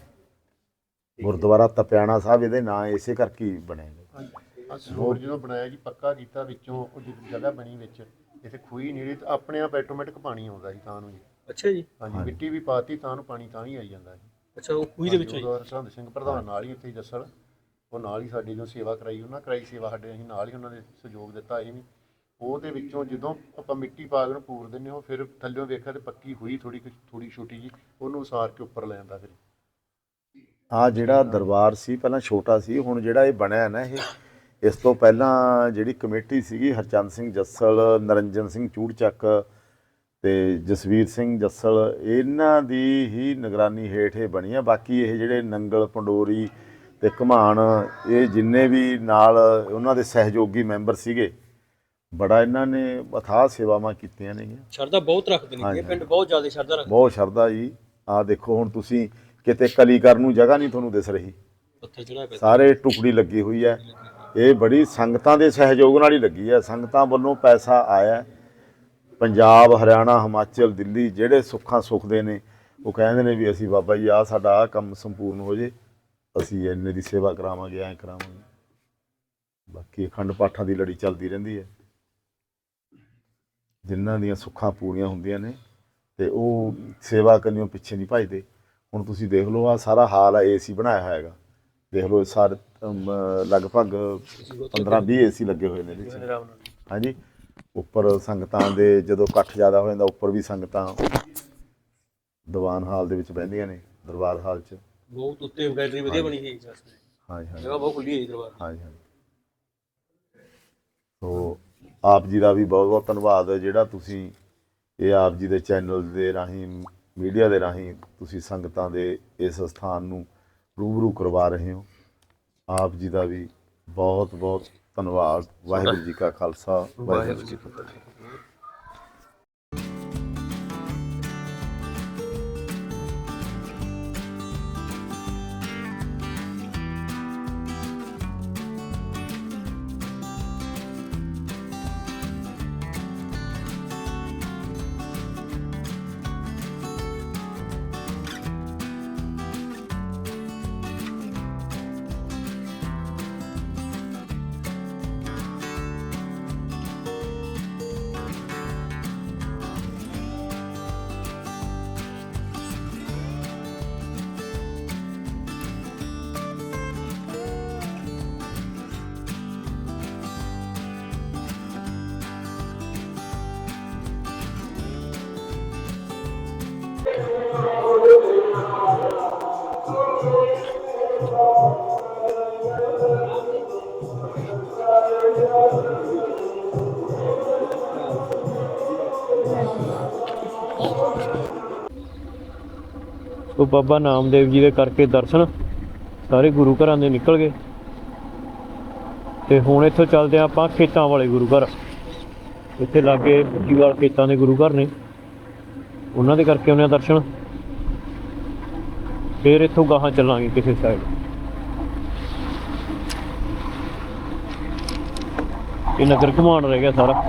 ਗੁਰਦੁਆਰਾ ਤਪਿਆਣਾ ਸਾਹਿਬ ਇਹਦੇ ਨਾਂ ਇਸੇ ਕਰਕੇ ਹੀ ਬਣਿਆ ਹੈ ਆ ਸਰੋਵਰ ਜਦੋਂ ਬਣਾਇਆ ਜੀ ਪੱਕਾ ਕੀਤਾ ਵਿੱਚੋਂ ਉਹ ਜਿਹੜੀ ਜਗ੍ਹਾ ਬਣੀ ਵਿੱਚ ਇੱਥੇ ਖੂਹੀ ਨੇੜੇ ਤੇ ਆਪਣੇ ਆਪ ਆਟੋਮੈਟਿਕ ਪਾਣੀ ਆਉਂਦਾ ਸੀ ਤਾਂ ਨੂੰ ਜੀ। ਅੱਛਾ ਜੀ। ਹਾਂਜੀ ਹਾਂਜੀ। ਮਿੱਟੀ ਵੀ ਪਾਤੀ ਤਾਂ ਨੂੰ ਪਾਣੀ ਤਾਂ ਹੀ ਆਈ ਜਾਂਦਾ ਜੀ। ਅੱਛਾ ਉਹ ਖੂਹੀ ਦੇ ਵਿੱਚ ਆਈ? ਗੁਰਦੁਆਰਾ ਸਰਹੰਦ ਸਿੰਘ ਪ੍ਰਧਾਨ ਨਾਲ ਹੀ ਇੱਥੇ ਉਹ ਨਾਲ ਹੀ ਸਾਡੀ ਜੋ ਸੇਵਾ ਕਰਾਈ ਉਹਨਾਂ ਕਰਾਈ ਸੇਵਾ ਸਾਡੇ ਅਸੀਂ ਨਾਲ ਹੀ ਉਹਨਾਂ ਦੇ ਸਹਿਯੋਗ ਦਿੱਤਾ ਇਹ ਨਹੀਂ ਉਹਦੇ ਵਿੱਚੋਂ ਜਦੋਂ ਆਪਾਂ ਮਿੱਟੀ ਪਾ ਕੇ ਉਹਨੂੰ ਪੂਰ ਦਿੰਦੇ ਉਹ ਫਿਰ ਥੱਲਿਓਂ ਵੇਖਿਆ ਤੇ ਪੱਕੀ ਹੋਈ ਥੋੜੀ ਥੋੜੀ ਛੋਟੀ ਜੀ ਉਹਨੂੰ ਉਸਾਰ ਕੇ ਉੱਪਰ ਲੈ ਜਾਂਦਾ ਫਿਰ। ਆ ਜਿਹੜਾ ਦਰਬਾਰ ਸੀ, ਪਹਿਲਾਂ ਛੋਟਾ ਸੀ, ਹੁਣ ਜਿਹੜਾ ਇਹ ਬਣਿਆ ਨਾ ਇਹ, ਇਸ ਤੋਂ ਪਹਿਲਾਂ ਜਿਹੜੀ ਕਮੇਟੀ ਸੀਗੀ, ਹਰਚੰਦ ਸਿੰਘ ਜੱਸਲ, ਨਰਿੰਜਨ ਸਿੰਘ ਚੂੜਚੱਕ ਤੇ ਜਸਵੀਰ ਸਿੰਘ ਜੱਸਲ, ਇਹਨਾਂ ਦੀ ਹੀ ਨਿਗਰਾਨੀ ਹੇਠ ਇਹ ਬਣੀ ਆ। ਬਾਕੀ ਇਹ ਜਿਹੜੇ ਨੰਗਲ, ਪੰਡੋਰੀ ਤੇ ਘਮਾਣ, ਇਹ ਜਿੰਨੇ ਵੀ ਨਾਲ ਉਹਨਾਂ ਦੇ ਸਹਿਯੋਗੀ ਮੈਂਬਰ ਸੀਗੇ ਬੜਾ ਇਹਨਾਂ ਨੇ ਅਥਾਹ ਸੇਵਾਵਾਂ ਕੀਤੀਆਂ ਨੇ ਸ਼ਰਧਾ ਬਹੁਤ ਰੱਖਦੇ ਨੇ ਇਹ ਪਿੰਡ ਬਹੁਤ ਜ਼ਿਆਦਾ ਸ਼ਰਧਾ ਰੱਖਦੇ ਬਹੁਤ ਸ਼ਰਧਾ ਜੀ। ਆ ਦੇਖੋ ਹੁਣ ਤੁਸੀਂ ਕਿਤੇ ਕਲੀ ਕਰਨ ਨੂੰ ਜਗ੍ਹਾ ਨਹੀਂ ਤੁਹਾਨੂੰ ਦਿਸ ਰਹੀ। ਪੱਥਰ ਚੜਾ ਪਿਆ। ਸਾਰੇ ਟੁਕੜੀ ਲੱਗੀ ਹੋਈ ਹੈ। ਇਹ ਬੜੀ ਸੰਗਤਾਂ ਦੇ ਸਹਿਯੋਗ ਨਾਲ ਹੀ ਲੱਗੀ ਹੈ। ਸੰਗਤਾਂ ਵੱਲੋਂ ਪੈਸਾ ਆਇਆ ਹੈ। ਪੰਜਾਬ ਹਰਿਆਣਾ ਹਿਮਾਚਲ ਦਿੱਲੀ ਜਿਹੜੇ ਸੁੱਖਾਂ ਸੁੱਖਦੇ ਨੇ ਉਹ ਕਹਿੰਦੇ ਨੇ ਵੀ ਅਸੀਂ ਬਾਬਾ ਜੀ ਆ ਸਾਡਾ ਆਹ ਕੰਮ ਸੰਪੂਰਨ ਹੋ ਜੇ। ਅਸੀਂ ਇੰਨੇ ਦੀ ਸੇਵਾ ਕਰਾਵਾਂਗੇ ਐਂ ਕਰਾਵਾਂਗੇ। ਬਾਕੀ ਅਖੰਡ ਪਾਠਾਂ ਦੀ ਲੜੀ ਚੱਲਦੀ ਰਹਿੰਦੀ ਹੈ। ਜਿਨ੍ਹਾਂ ਦੀਆਂ ਸੁੱਖਾਂ ਪੂਰੀਆਂ ਹੁੰਦੀਆਂ ਨੇ ਤੇ ਉਹ ਸੇਵਾ ਕਰਨੀਓ ਪਿੱਛੇ ਨਹੀਂ ਭਜਦੇ। ਹੁਣ ਤੁਸੀਂ ਦੇਖ ਲਓ ਆ ਸਾਰਾ ਹਾਲ ਆ ਏਸੀ ਬਣਾਇਆ ਹੋਇਆ ਹੈਗਾ। ਦੇਖ ਲਓ ਸਾਰੇ ਲਗਭਗ 15 20 ਏਸੀ ਲੱਗੇ ਹੋਏ ਨੇ ਇਹਦੇ ਹਾਂਜੀ। ਉੱਪਰ ਸੰਗਤਾਂ ਦੇ ਜਦੋਂ ਇਕੱਠ ਜ਼ਿਆਦਾ ਹੋ ਜਾਂਦਾ ਉੱਪਰ ਵੀ ਸੰਗਤਾਂ ਦੀਵਾਨ ਹਾਲ ਦੇ ਵਿੱਚ ਬਹਿੰਦੀਆਂ ਨੇ ਦਰਬਾਰ ਹਾਲ 'ਚ। ਬਹੁਤ ਉੱਤੇ ਗੈਲਰੀ ਵਧੀਆ ਬਣੀ ਹੋਈ ਹੈ ਹਾਂਜੀ। ਹਾਂਜੀ। ਜਗ੍ਹਾ ਬਹੁਤ ਖੁੱਲੀ ਹੈ ਦਰਬਾਰ ਹਾਂਜੀ ਹਾਂਜੀ। ਸੋ ਆਪ ਜੀ ਦਾ ਵੀ ਬਹੁਤ ਬਹੁਤ ਧੰਨਵਾਦ ਹੈ, ਜਿਹੜਾ ਤੁਸੀਂ ਇਹ ਆਪ ਜੀ ਦੇ ਚੈਨਲ ਦੇ ਰਾਹੀਂ, ਮੀਡੀਆ ਦੇ ਰਾਹੀਂ ਤੁਸੀਂ ਸੰਗਤਾਂ ਦੇ ਇਸ ਸਥਾਨ ਨੂੰ ਰੂਬਰੂ ਕਰਵਾ ਰਹੇ ਹੋ। ਆਪ ਜੀ ਦਾ ਵੀ ਬਹੁਤ ਬਹੁਤ ਧੰਨਵਾਦ। ਵਾਹਿਗੁਰੂ ਜੀ ਕਾ ਖਾਲਸਾ, ਵਾਹਿਗੁਰੂ ਜੀ ਕੀ ਫਤਿਹ। ਸੋ ਬਾਬਾ ਨਾਮਦੇਵ ਜੀ ਦੇ ਕਰਕੇ ਦਰਸ਼ਨ ਸਾਰੇ ਗੁਰੂ ਘਰਾਂ ਦੇ ਨਿਕਲ ਗਏ। ਤੇ ਹੁਣ ਇੱਥੋਂ ਚੱਲਦੇ ਹਾਂ ਆਪਾਂ ਖੇਤਾਂ ਵਾਲੇ ਗੁਰੂ ਘਰ। ਇੱਥੇ ਲਾਗੇ ਪੱਟੀਵਾਲ ਖੇਤਾਂ ਦੇ ਗੁਰੂ ਘਰ ਨੇ। ਉਹਨਾਂ ਦੇ ਕਰਕੇ ਉਹਨੇ ਦਰਸ਼ਨ। ਫਿਰ ਇੱਥੋਂ ਗਾਹਾਂ ਚੱਲਾਂਗੇ ਕਿਸੇ ਸਾਈਡ ਇਹ ਨਗਰ ਘੁਮਾਣ ਰਹਿ ਗਿਆ ਸਾਰਾ।